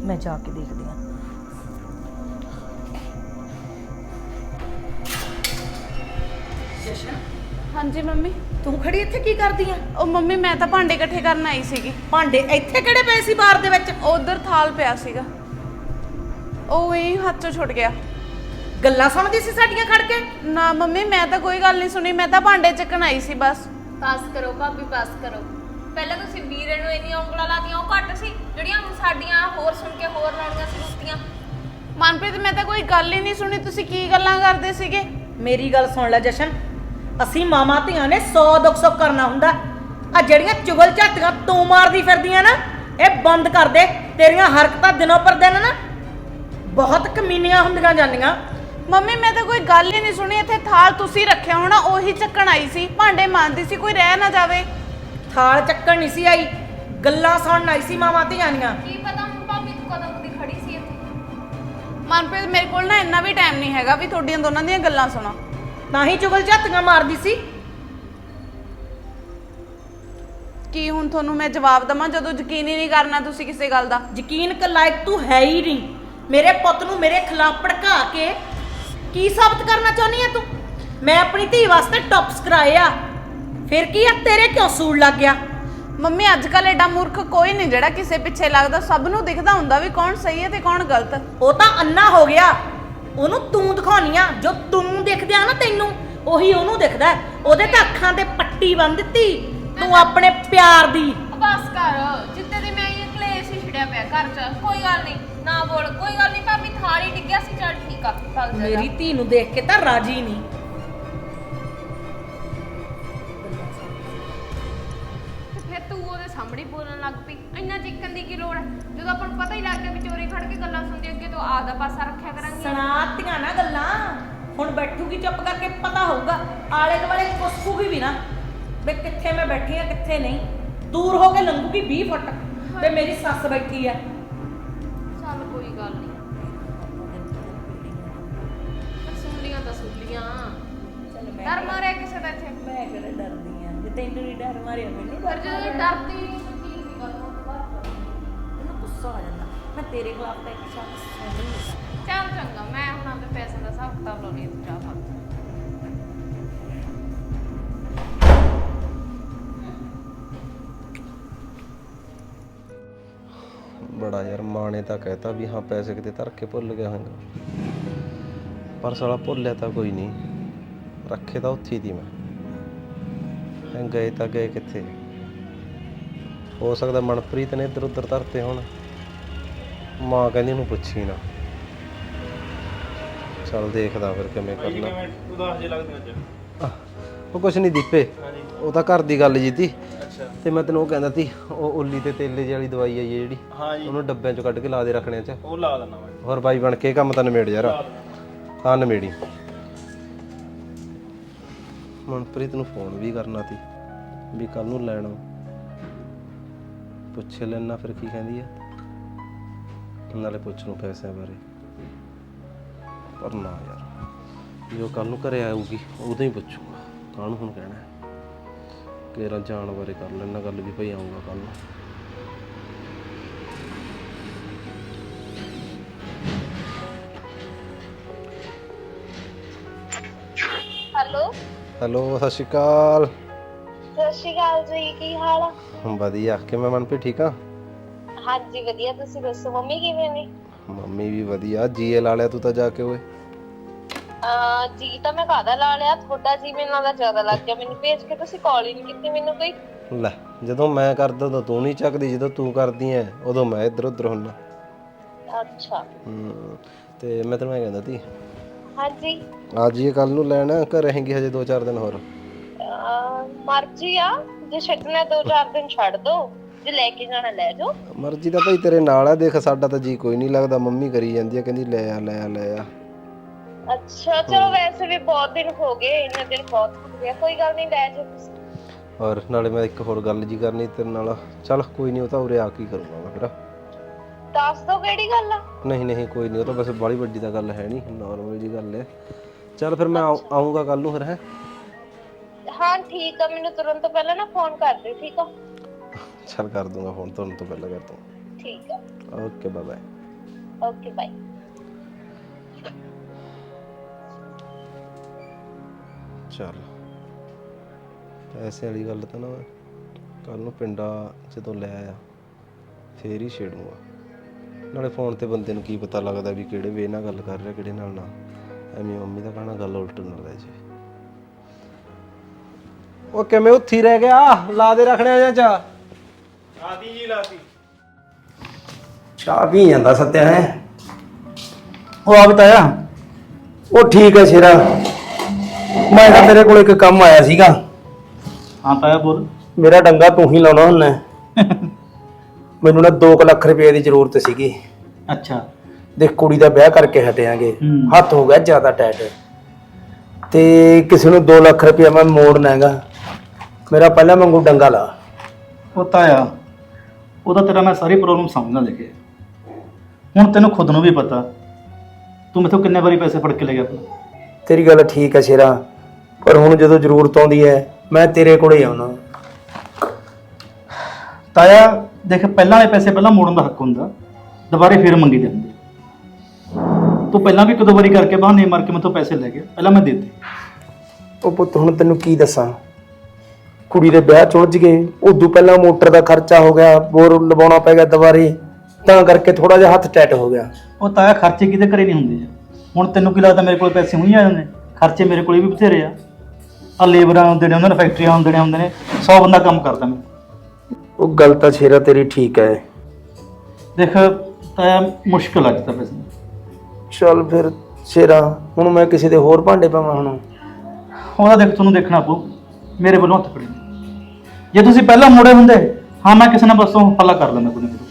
ਮੈਂ ਜਾ ਕੇ ਦੇਖਦੀ ਆ। ਹਾਂਜੀ ਮੰਮੀ। ਤੂੰ ਖੜੀ ਇੱਥੇ ਕੀ ਕਰਦੀ ਆ? ਉਹ ਮੰਮੀ ਮੈਂ ਤਾਂ ਭਾਂਡੇ ਇਕੱਠੇ ਕਰਨ ਆਈ ਸੀਗੀ। ਭਾਂਡੇ ਇੱਥੇ ਕਿਹੜੇ ਪਏ ਸੀ ਬਾਰ ਦੇ ਵਿੱਚ? ਉਧਰ ਥਾਲ ਪਿਆ ਸੀਗਾ। ਉਹ ਇਹ ਹੱਥ ਚੋਂ ਛੁੱਟ ਗਿਆ। ਗੱਲਾਂ ਸੁਣਦੀ ਸੀ ਸਾਡੀਆਂ ਖੜ ਕੇ? ਨਾ ਮੰਮੀ ਮੈਂ ਤਾਂ ਕੋਈ ਗੱਲ ਨਹੀਂ ਸੁਣੀ। ਮੈਂ ਤਾਂ ਭਾਂਡੇ ਚੱਕਣ ਆਈ ਸੀ ਬਸ। ਪਾਸ ਕਰੋ ਭਾਬੀ ਪਾਸ ਕਰੋ। ਪਹਿਲਾਂ ਤੁਸੀਂ ਵੀਰੇ ਨੂੰ ਇੰਨੀਆਂ ਉਂਗਲਾਂ ਲਾਤੀਆਂ ਉਹ ਘੱਟ ਸੀ। ਜਿਹੜੀਆਂ ਹੁਣ ਸਾਡੀਆਂ ਹੋਰ ਸੁਣ ਕੇ ਹੋਰ ਲਾਉਣੀਆਂ ਸੀ ਜੁੱਤੀਆਂ ਮਨਪ੍ਰੀਤ ਮੈਂ ਤਾਂ ਕੋਈ ਗੱਲ ਹੀ ਨਹੀਂ ਸੁਣੀ। ਤੁਸੀਂ ਕੀ ਗੱਲਾਂ ਕਰਦੇ ਸੀਗੇ? ਮੇਰੀ ਗੱਲ ਸੁਣ ਲੈ ਜਸ਼ਨ। ਅਸੀਂ ਮਾਮਾ ਧੀਆਂ ਨੇ 100 ਦੁੱਖ ਸੁੱਖ ਕਰਨਾ ਹੁੰਦਾ। ਆ ਜਿਹੜੀਆਂ ਚੁਗਲ ਝਾਟੀਆਂ ਤੂੰ ਮਾਰਦੀ ਫਿਰਦੀਆਂ ਨਾ ਇਹ ਬੰਦ ਕਰ ਦੇ। ਤੇਰੀਆਂ ਹਰਕਤਾਂ ਦਿਨੋਂ ਪਰ ਦਿਨ ਨਾ ਬਹੁਤ ਕਮੀਨੀਆਂ ਹੁੰਦੀਆਂ ਜਾਂਦੀਆਂ। ਮੰਮੀ ਮੈਂ ਤਾਂ ਕੋਈ ਗੱਲ ਹੀ ਨਹੀਂ ਸੁਣੀ। ਇੱਥੇ ਥਾਲ ਤੁਸੀਂ ਰੱਖਿਆ ਹੋਣਾ ਉਹੀ ਚੱਕਣ ਆਈ ਸੀ। ਭਾਂਡੇ ਮਾਂਜਦੀ ਸੀ ਕੋਈ ਰਹਿ ਨਾ ਜਾਵੇ। ਥਾਲ ਚੱਕਣ ਨਹੀਂ ਸੀ ਆਈ। ਗੱਲਾਂ ਸੁਣਨ ਆਈ ਸੀ ਮਾਮਾ ਧੀਆਂ ਦੀਆਂ। ਕੀ ਪਤਾ ਹੁਣ ਭਾਬੀ ਤੂੰ ਮਨਪ੍ਰੀਤ ਮੇਰੇ ਕੋਲ ਨਾ ਇੰਨਾ ਵੀ ਟਾਈਮ ਨਹੀਂ ਹੈਗਾ ਵੀ ਤੁਹਾਡੀਆਂ ਦੋਨਾਂ ਦੀਆਂ ਗੱਲਾਂ ਸੁਣਾ। ਤਾਂ ਹੀ ਚੁਗਲ ਝੱਤੀਆਂ ਮਾਰਦੀ ਸੀ। ਕੀ ਹੁਣ ਤੁਹਾਨੂੰ ਮੈਂ ਜਵਾਬ ਦਵਾਂ? ਜਦੋਂ ਯਕੀਨ ਹੀ ਨਹੀਂ ਕਰਨਾ ਤੁਸੀਂ ਕਿਸੇ ਗੱਲ ਦਾ। ਯਕੀਨ ਕਰ ਲਾਇਕ ਤੂੰ ਹੈ ਹੀ ਨਹੀਂ। ਮੇਰੇ ਪੁੱਤ ਨੂੰ ਮੇਰੇ ਖਿਲਾਫ ਭੜਕਾ ਕੇ ਕੀ ਸਾਬਤ ਕਰਨਾ ਚਾਹੁੰਦੀ ਹੈ ਤੂੰ? ਮੈਂ ਆਪਣੀ ਧੀ ਵਾਸਤੇ ਟੌਪਸ ਕਰਾਏ ਆ। ਫਿਰ ਕੀ ਆ? ਤੇਰੇ ਕਿਉਂ ਸੂੜ ਲੱਗ ਗਿਆ? ਮੰਮੀ ਅੱਜ ਕੱਲ ਐਡਾ ਮੂਰਖ ਕੋਈ ਨਹੀਂ ਜਿਹੜਾ ਕਿਸੇ ਪਿੱਛੇ ਲੱਗਦਾ। ਸਭ ਨੂੰ ਦਿਖਦਾ ਹੁੰਦਾ ਵੀ ਕੌਣ ਸਹੀ ਹੈ ਤੇ ਕੌਣ ਗਲਤ। ਉਹ ਤਾਂ ਅੰਨਾ ਹੋ ਗਿਆ। ਉਹਨੂੰ ਤੂੰ ਦਿਖਾਉਣੀ ਆ ਜੋ ਤੂੰ ਦਿਖਦਿਆ ਨਾ ਤੈਨੂੰ ਉਹੀ ਉਹਨੂੰ ਦਿਖਦਾ ਹੈ। ਉਹਦੇ ਤਾਂ ਅੱਖਾਂ ਤੇ ਪੱਟੀ ਬੰਨ ਦਿੱਤੀ। ਤੂੰ ਆਪਣੇ ਪਿਆਰ ਦੀ। ਬਸ ਕਰ ਜਿੱਤੇ ਦੀ ਮੈਂ ਇਹ ਕਲੇਸ਼ ਹੀ ਛਿੜਿਆ ਪਿਆ ਘਰ 'ਚ ਕੋਈ ਗੱਲ ਨਹੀਂ ਨਾ ਬੋਲ ਕੋਈ ਗੱਲ ਨਹੀਂ ਭਾਬੀ ਥਾਲੀ ਡਿੱਗਿਆ ਸੀ ਚੱਲ ਠੀਕ ਆ ਭਗ ਜਾ ਮੇਰੀ ਧੀ ਨੂੰ ਦੇਖ ਕੇ ਤਾਂ ਰਾਜੀ ਨਹੀਂ। ਤੇ ਫਿਰ ਤੂੰ ਉਹਦੇ ਸਾਹਮਣੇ ਹੀ ਬੋਲਣ ਲੱਗ ਪਈ। ਇੰਨਾ ਚਿੱਕਣ ਦੀ ਕੀ ਲੋੜ ਹੈ? ਜਦੋਂ ਆਪਾਂ ਨੂੰ ਪਤਾ ਹੀ ਲੱਗ ਗਿਆ ਵੀ ਚੋਰੀ ਖੜ ਕੇ ਗੱਲਾਂ ਸੁਣਦੀ ਅੱਗੇ ਤੋਂ ਆਪਦਾ ਪਾਸਾ ਰੱਖਿਆ ਕਰਾਂਗੇ। ਸੁਣਾਤੀਆਂ ਨਾ ਗੱਲਾਂ। ਹੁਣ ਬੈਠੂਗੀ ਚੁੱਪ ਕਰਕੇ ਪਤਾ ਹੋਊਗਾ। ਆਲੇ ਦੁਆਲੇ ਕੁਸਕੂਗੀ ਵੀ ਨਾ। ਵੀ ਕਿੱਥੇ ਮੈਂ ਬੈਠੀ ਆ ਕਿੱਥੇ ਨਹੀਂ। ਦੂਰ ਹੋ ਕੇ ਲੰਘੂਗੀ 20 ਫੁੱਟ। ਤੇ ਮੇਰੀ ਸੱਸ ਬੈਠੀ ਆ। ਚੱਲ ਕੋਈ ਗੱਲ ਨਹੀਂ। ਸੁਣ ਲੀਆਂ ਤਾਂ ਸੁਣ ਲੀਆਂ ਚੱਲ ਡਰ ਮਾਰਿਆ ਕਿਸੇ ਦਾ ਇੱਥੇ? ਮੈਂ ਕਿਹੜਾ ਡਰਦੀ ਆ? ਜੇ ਤੈਨੂੰ ਨਹੀਂ ਡਰ ਮਾਰਿਆ ਮੈਨੂੰ ਪਰ ਜਦੋਂ ਡਰਦੀ ਨਹੀਂ ਕੀ ਸੀ ਗੱਲ? ਹੁਣ ਬਾਤ ਮੈਨੂੰ ਗੁੱਸਾ ਆ ਜਾਂਦਾ। ਮੈਂ ਤੇਰੇ ਖਿਲਾਫ ਤਾਂ ਇੱਕ ਸ਼ਬਦ ਸੁਣ ਨਹੀਂ ਚੱਲ ਚੰਗਾ, ਮੈਂ ਹੁਣ ਆਪਣੇ ਪੈਸੇ ਦਾ ਹਿਸਾਬ ਕਿਤਾਬ ਲਾਉਣੀ ਤੂੰ ਚਾਹ ਫੜ ਬੜਾ ਯਾਰ, ਮਾਂ ਨੇ ਤਾਂ ਕਹਿਤਾ ਵੀ ਹਾਂ, ਪੈਸੇ ਕਿਤੇ ਧਰ ਕੇ ਭੁੱਲ ਗਿਆ ਹਾਂਗਾ ਪਰ ਸਾਲਾ ਭੁੱਲਿਆ ਤਾਂ ਕੋਈ ਨਹੀਂ, ਰੱਖੇ ਤਾਂ ਉੱਥੇ ਹੀ ਦੀ ਮੈਂ। ਹੈਂ, ਗਏ ਤਾਂ ਗਏ ਕਿੱਥੇ? ਹੋ ਸਕਦਾ ਮਨਪ੍ਰੀਤ ਨੇ ਇੱਧਰ ਉੱਧਰ ਧਰਤੇ ਹੋਣ। ਮਾਂ ਕਹਿੰਦੀ ਉਹਨੂੰ ਪੁੱਛੀ ਨਾ। ਚੱਲ ਦੇਖਦਾ ਫਿਰ ਕਿਵੇਂ ਕਰਨਾ। ਉਦਾਸ ਜੇ ਲੱਗਦੇ ਅੱਜ? ਆਹ, ਉਹ ਕੁਛ ਨਹੀਂ ਦੀਪੇ ਉਹ ਤਾਂ ਘਰ ਦੀ ਗੱਲ ਜੀ ਤੀ। ਅੱਛਾ। ਤੇ ਮੈਂ ਤੈਨੂੰ ਉਹ ਕਹਿੰਦਾ ਤੀ ਉਹ ਉੱਲੀ ਤੇ ਤੇਲੇ ਜਿਹੀ ਵਾਲੀ ਦਵਾਈ ਆਈ ਹੈ ਜਿਹੜੀ ਉਹਨੂੰ ਡੱਬਿਆਂ ਚੋਂ ਕੱਢ ਕੇ ਲਾ ਦੇ ਰੱਖਣਿਆਂ ਚ। ਉਹ ਲਾ ਦੇਣਾ ਮੈਂ। ਹੋਰ ਬਾਈ ਬਣ ਕੇ ਇਹ ਕੰਮ ਤਾਂ ਨਿਮੇੜ ਯਾਰ। ਹਾਂ ਨਿਮੇੜੀ ਮਨਪ੍ਰੀਤ ਨੂੰ ਫੋਨ ਵੀ ਕਰਨਾ ਤੀ ਵੀ ਕੱਲ ਨੂੰ ਲੈਣਾ ਪੁੱਛ ਲੈਣਾ ਫਿਰ ਕੀ ਕਹਿੰਦੀ ਆ ਨਾਲੇ ਪੁੱਛ ਲੂ ਪੈਸਿਆਂ ਬਾਰੇ। ਪਰ ਨਾ ਯਾਰ। ਜੋ ਕੱਲ ਨੂੰ ਘਰੇ ਆਊਗੀ ਉਦੋਂ ਹੀ ਪੁੱਛੂਗਾ। ਕਾਹਨੂੰ ਹੁਣ ਕਹਿਣਾ ਹੈ। ਕੇਰਾ ਜਾਣ ਬਾਰੇ ਕਰ ਲੈਣਾ ਗੱਲ ਵੀ ਭਈ ਆਊਗਾ ਕੱਲ ਨੂੰ। ਹੈਲੋ। ਹੈਲੋ ਸਤਿ ਸ਼੍ਰੀ ਅਕਾਲ। ਸਤਿ ਸ਼੍ਰੀ ਅਕਾਲ ਜੀ ਕੀ ਹਾਲ ਆ? ਵਧੀਆ। ਕਿਵੇਂ ਮਨਪ੍ਰੀਤ ਠੀਕ ਆ? ਹਾਂਜੀ ਵਧੀਆ। ਤੁਸੀਂ ਦੱਸੋ ਮੰਮੀ ਕਿਵੇਂ ਨੇ? ਮੰਮੀ ਵੀ ਵਧੀਆ। ਜੀਏ ਲਾ ਲਿਆ ਤੂੰ ਤਾਂ ਜਾ ਕੇ ਓਏ। ਆ ਜੀ ਤਾਂ ਮੈਂ ਕਾਦਾ ਲਾ ਲਿਆ? ਤੁਹਾਡਾ ਜੀ ਮੈਨੂੰ ਲੱਗਦਾ ਜ਼ਿਆਦਾ ਲੱਗ ਗਿਆ। ਮੈਨੂੰ ਭੇਜ ਕੇ ਤੁਸੀਂ ਕਾਲ ਹੀ ਨਹੀਂ ਕੀਤੀ ਮੈਨੂੰ ਕੋਈ। ਲੈ ਜਦੋਂ ਮੈਂ ਕਰਦਾ ਤਾਂ ਤੂੰ ਨਹੀਂ ਚੱਕਦੀ ਜਦੋਂ ਤੂੰ ਕਰਦੀ ਐ ਉਦੋਂ ਮੈਂ ਇੱਧਰ ਉੱਧਰ ਹੁੰਨਾ। ਅੱਛਾ। ਹੂੰ ਤੇ ਮੈਂ ਤੈਨੂੰ ਇਹ ਕਹਿੰਦਾ ਤੀ ਹਾਂਜੀ। ਆ ਜੀਏ ਕੱਲ ਨੂੰ ਲੈਣਾ ਘਰ ਰਹੇਂਗੀ ਹਜੇ 2-4 ਦਿਨ ਹੋਰ। ਅਹ, ਮਰਜ਼ੀ ਆ। ਜੇ ਛੱਡਣਾ ਦੋ ਚਾਰ ਦਿਨ ਛੱਡ ਦੋ। ਜੇ ਲੈ ਕੇ ਜਾਣਾ ਲੈ ਜਾਓ। ਮਰਜ਼ੀ ਤਾਂ ਭਾਈ ਤੇਰੇ ਨਾਲ ਆ ਦੇਖ ਸਾਡਾ ਤਾਂ ਜੀ ਕੋਈ ਨਹੀਂ ਲੱਗਦਾ। ਮੰਮੀ ਕਰੀ ਜਾਂਦੀ ਆ ਕਹਿੰਦੀ ਲੈ ਆ ਲੈ ਆ ਲੈ ਆ। ਅੱਛਾ ਚਲੋ ਵੈਸੇ ਵੀ ਬਹੁਤ ਦਿਨ ਹੋ ਗਏ ਇੰਨੇ ਦਿਨ ਬਹੁਤ ਹੋ ਗਿਆ ਕੋਈ ਗੱਲ ਨਹੀਂ ਲੈ ਜਾਓ ਤੁਸੀਂ। ਔਰ ਨਾਲੇ ਮੈਂ ਇੱਕ ਹੋਰ ਗੱਲ ਜੀ ਕਰਨੀ ਤੇਰੇ ਨਾਲ। ਚੱਲ ਕੋਈ ਨਹੀਂ ਉਹ ਤਾਂ ਉਰੇ ਆ ਕੀ ਕਰੂੰਗਾ ਮੈਂ ਫਿਰ। ਦੱਸ ਦੋ ਕਿਹੜੀ ਗੱਲ ਆ? ਨਹੀਂ ਨਹੀਂ ਕੋਈ ਨਹੀਂ ਉਹ ਤਾਂ ਵੈਸੇ ਬੜੀ ਵੱਡੀ ਤਾਂ ਗੱਲ ਹੈ ਨਹੀਂ ਨਾਰਮਲ ਜੀ ਗੱਲ ਹੈ। ਚੱਲ ਫਿਰ ਮੈਂ ਆਊ- ਆਊਂਗਾ ਕੱਲ ਨੂੰ ਫਿਰ ਹੈ? ਹਾਂ ਠੀਕ ਆ ਮੈਨੂੰ ਤੁਰੰਤ ਪਹਿਲਾਂ ਨਾ ਫੋਨ ਕਰ ਦਿਓ ਠੀਕ ਆ? ਚੱਲ ਕਰ ਦੂੰਗਾ ਫੋਨ ਤੁਹਾਨੂੰ ਤੋਂ ਪਹਿਲਾਂ ਕਰ ਠੀਕ ਆ। Okay bye bye okay bye. ਚੱਲ। ਪੈਸੇ ਵਾਲੀ ਗੱਲ ਤਾਂ ਨਾ ਕੱਲ ਨੂੰ ਪਿੰਡਾ ਜਦੋਂ ਲੈ ਆਇਆ ਫੇਰ ਹੀ ਛੇੜੂਗਾ। ਨਾਲੇ ਫੋਨ ਤੇ ਬੰਦੇ ਨੂੰ ਕੀ ਪਤਾ ਲੱਗਦਾ ਵੀ ਕਿਹੜੇ ਵੇ ਨਾਲ ਗੱਲ ਕਰ ਰਿਹਾ ਕਿਹੜੇ ਨਾਲ ਨਾ। ਐਵੇਂ ਮੰਮੀ ਦਾ ਕਹਣਾ ਗੱਲ ਉਲਟ ਨਾ ਲੈ ਜੇ। ਉਹ ਕਿਵੇਂ ਉੱਥੀ ਰਹਿ ਗਿਆ? ਲਾ ਦੇ ਰੱਖਣਿਆ ਜਾਂ ਚਾ। ਆਦੀ ਜੀ ਲਾਤੀ। ਚਾਹ ਪੀ ਜਾਂਦਾ ਸੱਤਿਆ ਹੈ। ਉਹ ਆ। ਬਤਾਇਆ ਉਹ ਠੀਕ ਹੈ ਸ਼ੇਰਾ। ਮੈਂ ਤਾਂ ਤੇਰੇ ਕੋਲ ਇੱਕ ਕੰਮ ਆਇਆ ਸੀਗਾ। ਹਾਂ ਤਾਇਆ ਬੋਲ। ਮੇਰਾ ਡੰਗਾ ਤੂੰ ਹੀ ਲਾਉਣਾ ਹੁੰਦਾ। ਮੈਨੂੰ ਨਾ 2 ਲੱਖ ਰੁਪਏ ਦੀ ਜ਼ਰੂਰਤ ਸੀਗੀ। ਅੱਛਾ। ਦੇਖ ਕੁੜੀ ਦਾ ਵਿਆਹ ਕਰਕੇ ਹਟਿਆਂਗੇ। ਹੂੰ। ਹੱਥ ਹੋ ਗਿਆ ਜ਼ਿਆਦਾ ਟਾਈਟ ਤੇ ਕਿਸੇ ਨੂੰ 2 ਲੱਖ ਰੁਪਏ ਮੈਂ ਮੋੜਨਾ ਹੈਗਾ। ਮੇਰਾ ਪਹਿਲਾਂ ਵਾਂਗੂ ਡੰਗਾ ਲਾ। ਉਹ ਤਾਇਆ ਉਹਦਾ ਤੇਰਾ ਮੈਂ ਸਾਰੀ ਪ੍ਰੋਬਲਮ ਸਮਝਦਾ ਦੇਖੇ। ਹੁਣ ਤੈਨੂੰ ਖੁਦ ਨੂੰ ਵੀ ਪਤਾ। ਤੂੰ ਮੈਥੋਂ ਕਿੰਨੇ ਵਾਰੀ ਪੈਸੇ ਫੜ ਕੇ ਲੈ ਗਿਆ ਆਪਣਾ? ਤੇਰੀ ਗੱਲ ਠੀਕ ਹੈ ਸ਼ੇਰਾ ਪਰ ਹੁਣ ਜਦੋਂ ਜ਼ਰੂਰਤ ਆਉਂਦੀ ਹੈ ਮੈਂ ਤੇਰੇ ਕੋਲੇ ਆਉਣਾ। ਤਾਇਆ ਦੇਖ ਪਹਿਲਾਂ ਵਾਲੇ ਪੈਸੇ ਪਹਿਲਾਂ ਮੋੜਨ ਦਾ ਹੱਕ ਹੁੰਦਾ ਦੁਬਾਰੇ ਫੇਰ ਮੰਗੀ ਦੇ ਹੁੰਦੇ। ਤੂੰ ਪਹਿਲਾਂ ਵੀ ਇੱਕ ਦੋ ਵਾਰੀ ਕਰਕੇ ਬਹਾਨੇ ਮਾਰ ਕੇ ਮੈਥੋਂ ਪੈਸੇ ਲੈ ਗਿਆ ਪਹਿਲਾਂ ਮੈਂ ਦੇ ਦਿੱਤੇ। ਉਹ ਪੁੱਤ ਹੁਣ ਤੈਨੂੰ ਕੀ ਦੱਸਾਂ? ਕੁੜੀ ਦੇ ਵਿਆਹ ਚ ਉਲਝ ਗਏ ਉਦੋਂ ਪਹਿਲਾਂ ਮੋਟਰ ਦਾ ਖਰਚਾ ਹੋ ਗਿਆ ਬੋਰ ਲਵਾਉਣਾ ਪੈ ਗਿਆ ਦੁਬਾਰੇ ਤਾਂ ਕਰਕੇ ਥੋੜਾ ਜਿਹਾ ਹੱਥ ਟੈਟ ਹੋ ਗਿਆ। ਉਹ ਤਾਇਆ ਖਰਚੇ ਕਿਤੇ ਘਰੇ ਨਹੀਂ ਹੁੰਦੇ? ਜੀ ਹੁਣ ਤੈਨੂੰ ਕੀ ਲੱਗਦਾ ਮੇਰੇ ਕੋਲ ਪੈਸੇ ਹੋਈ ਆ ਜਾਂਦੇ? ਖਰਚੇ ਮੇਰੇ ਕੋਲ ਵੀ ਬਥੇਰੇ ਆ। ਆ ਲੇਬਰਾਂ ਹੁੰਦੇ ਨੇ ਉਹਨਾਂ ਨੇ ਫੈਕਟਰੀਆਂ ਹੁੰਦੇ ਨੇ ਹੁੰਦੇ ਨੇ 100 ਬੰਦਾ ਕੰਮ ਕਰਦਾ ਮੈਂ ਉਹ ਗੱਲ ਤਾਂ ਸ਼ੇਰਾ ਤੇਰੀ ਠੀਕ ਹੈ। ਦੇਖ ਤਾਇਆ ਮੁਸ਼ਕਲ ਅੱਜ ਤਾਂ ਪੈਸੇ ਚੱਲ ਫਿਰ ਸ਼ੇਰਾ ਹੁਣ ਮੈਂ ਕਿਸੇ ਦੇ ਹੋਰ ਭਾਂਡੇ ਪਾਵਾਂ ਹੁਣ? ਉਹਦਾ ਦੇਖ ਤੁਹਾਨੂੰ ਦੇਖਣਾ ਪਊ ਮੇਰੇ ਵੱਲੋਂ ਹੱਥ ਫੜੇ ਜੇ ਤੁਸੀਂ ਪਹਿਲਾਂ ਮੋੜੇ ਹੁੰਦੇ ਹਾਂ ਮੈਂ ਕਿਸੇ ਨਾਲ ਬਸ ਤੋਂ ਹੱਲਾ ਕਰ ਲੈਂਦਾ ਕੋਈ ਨਾ ਕੋਈ।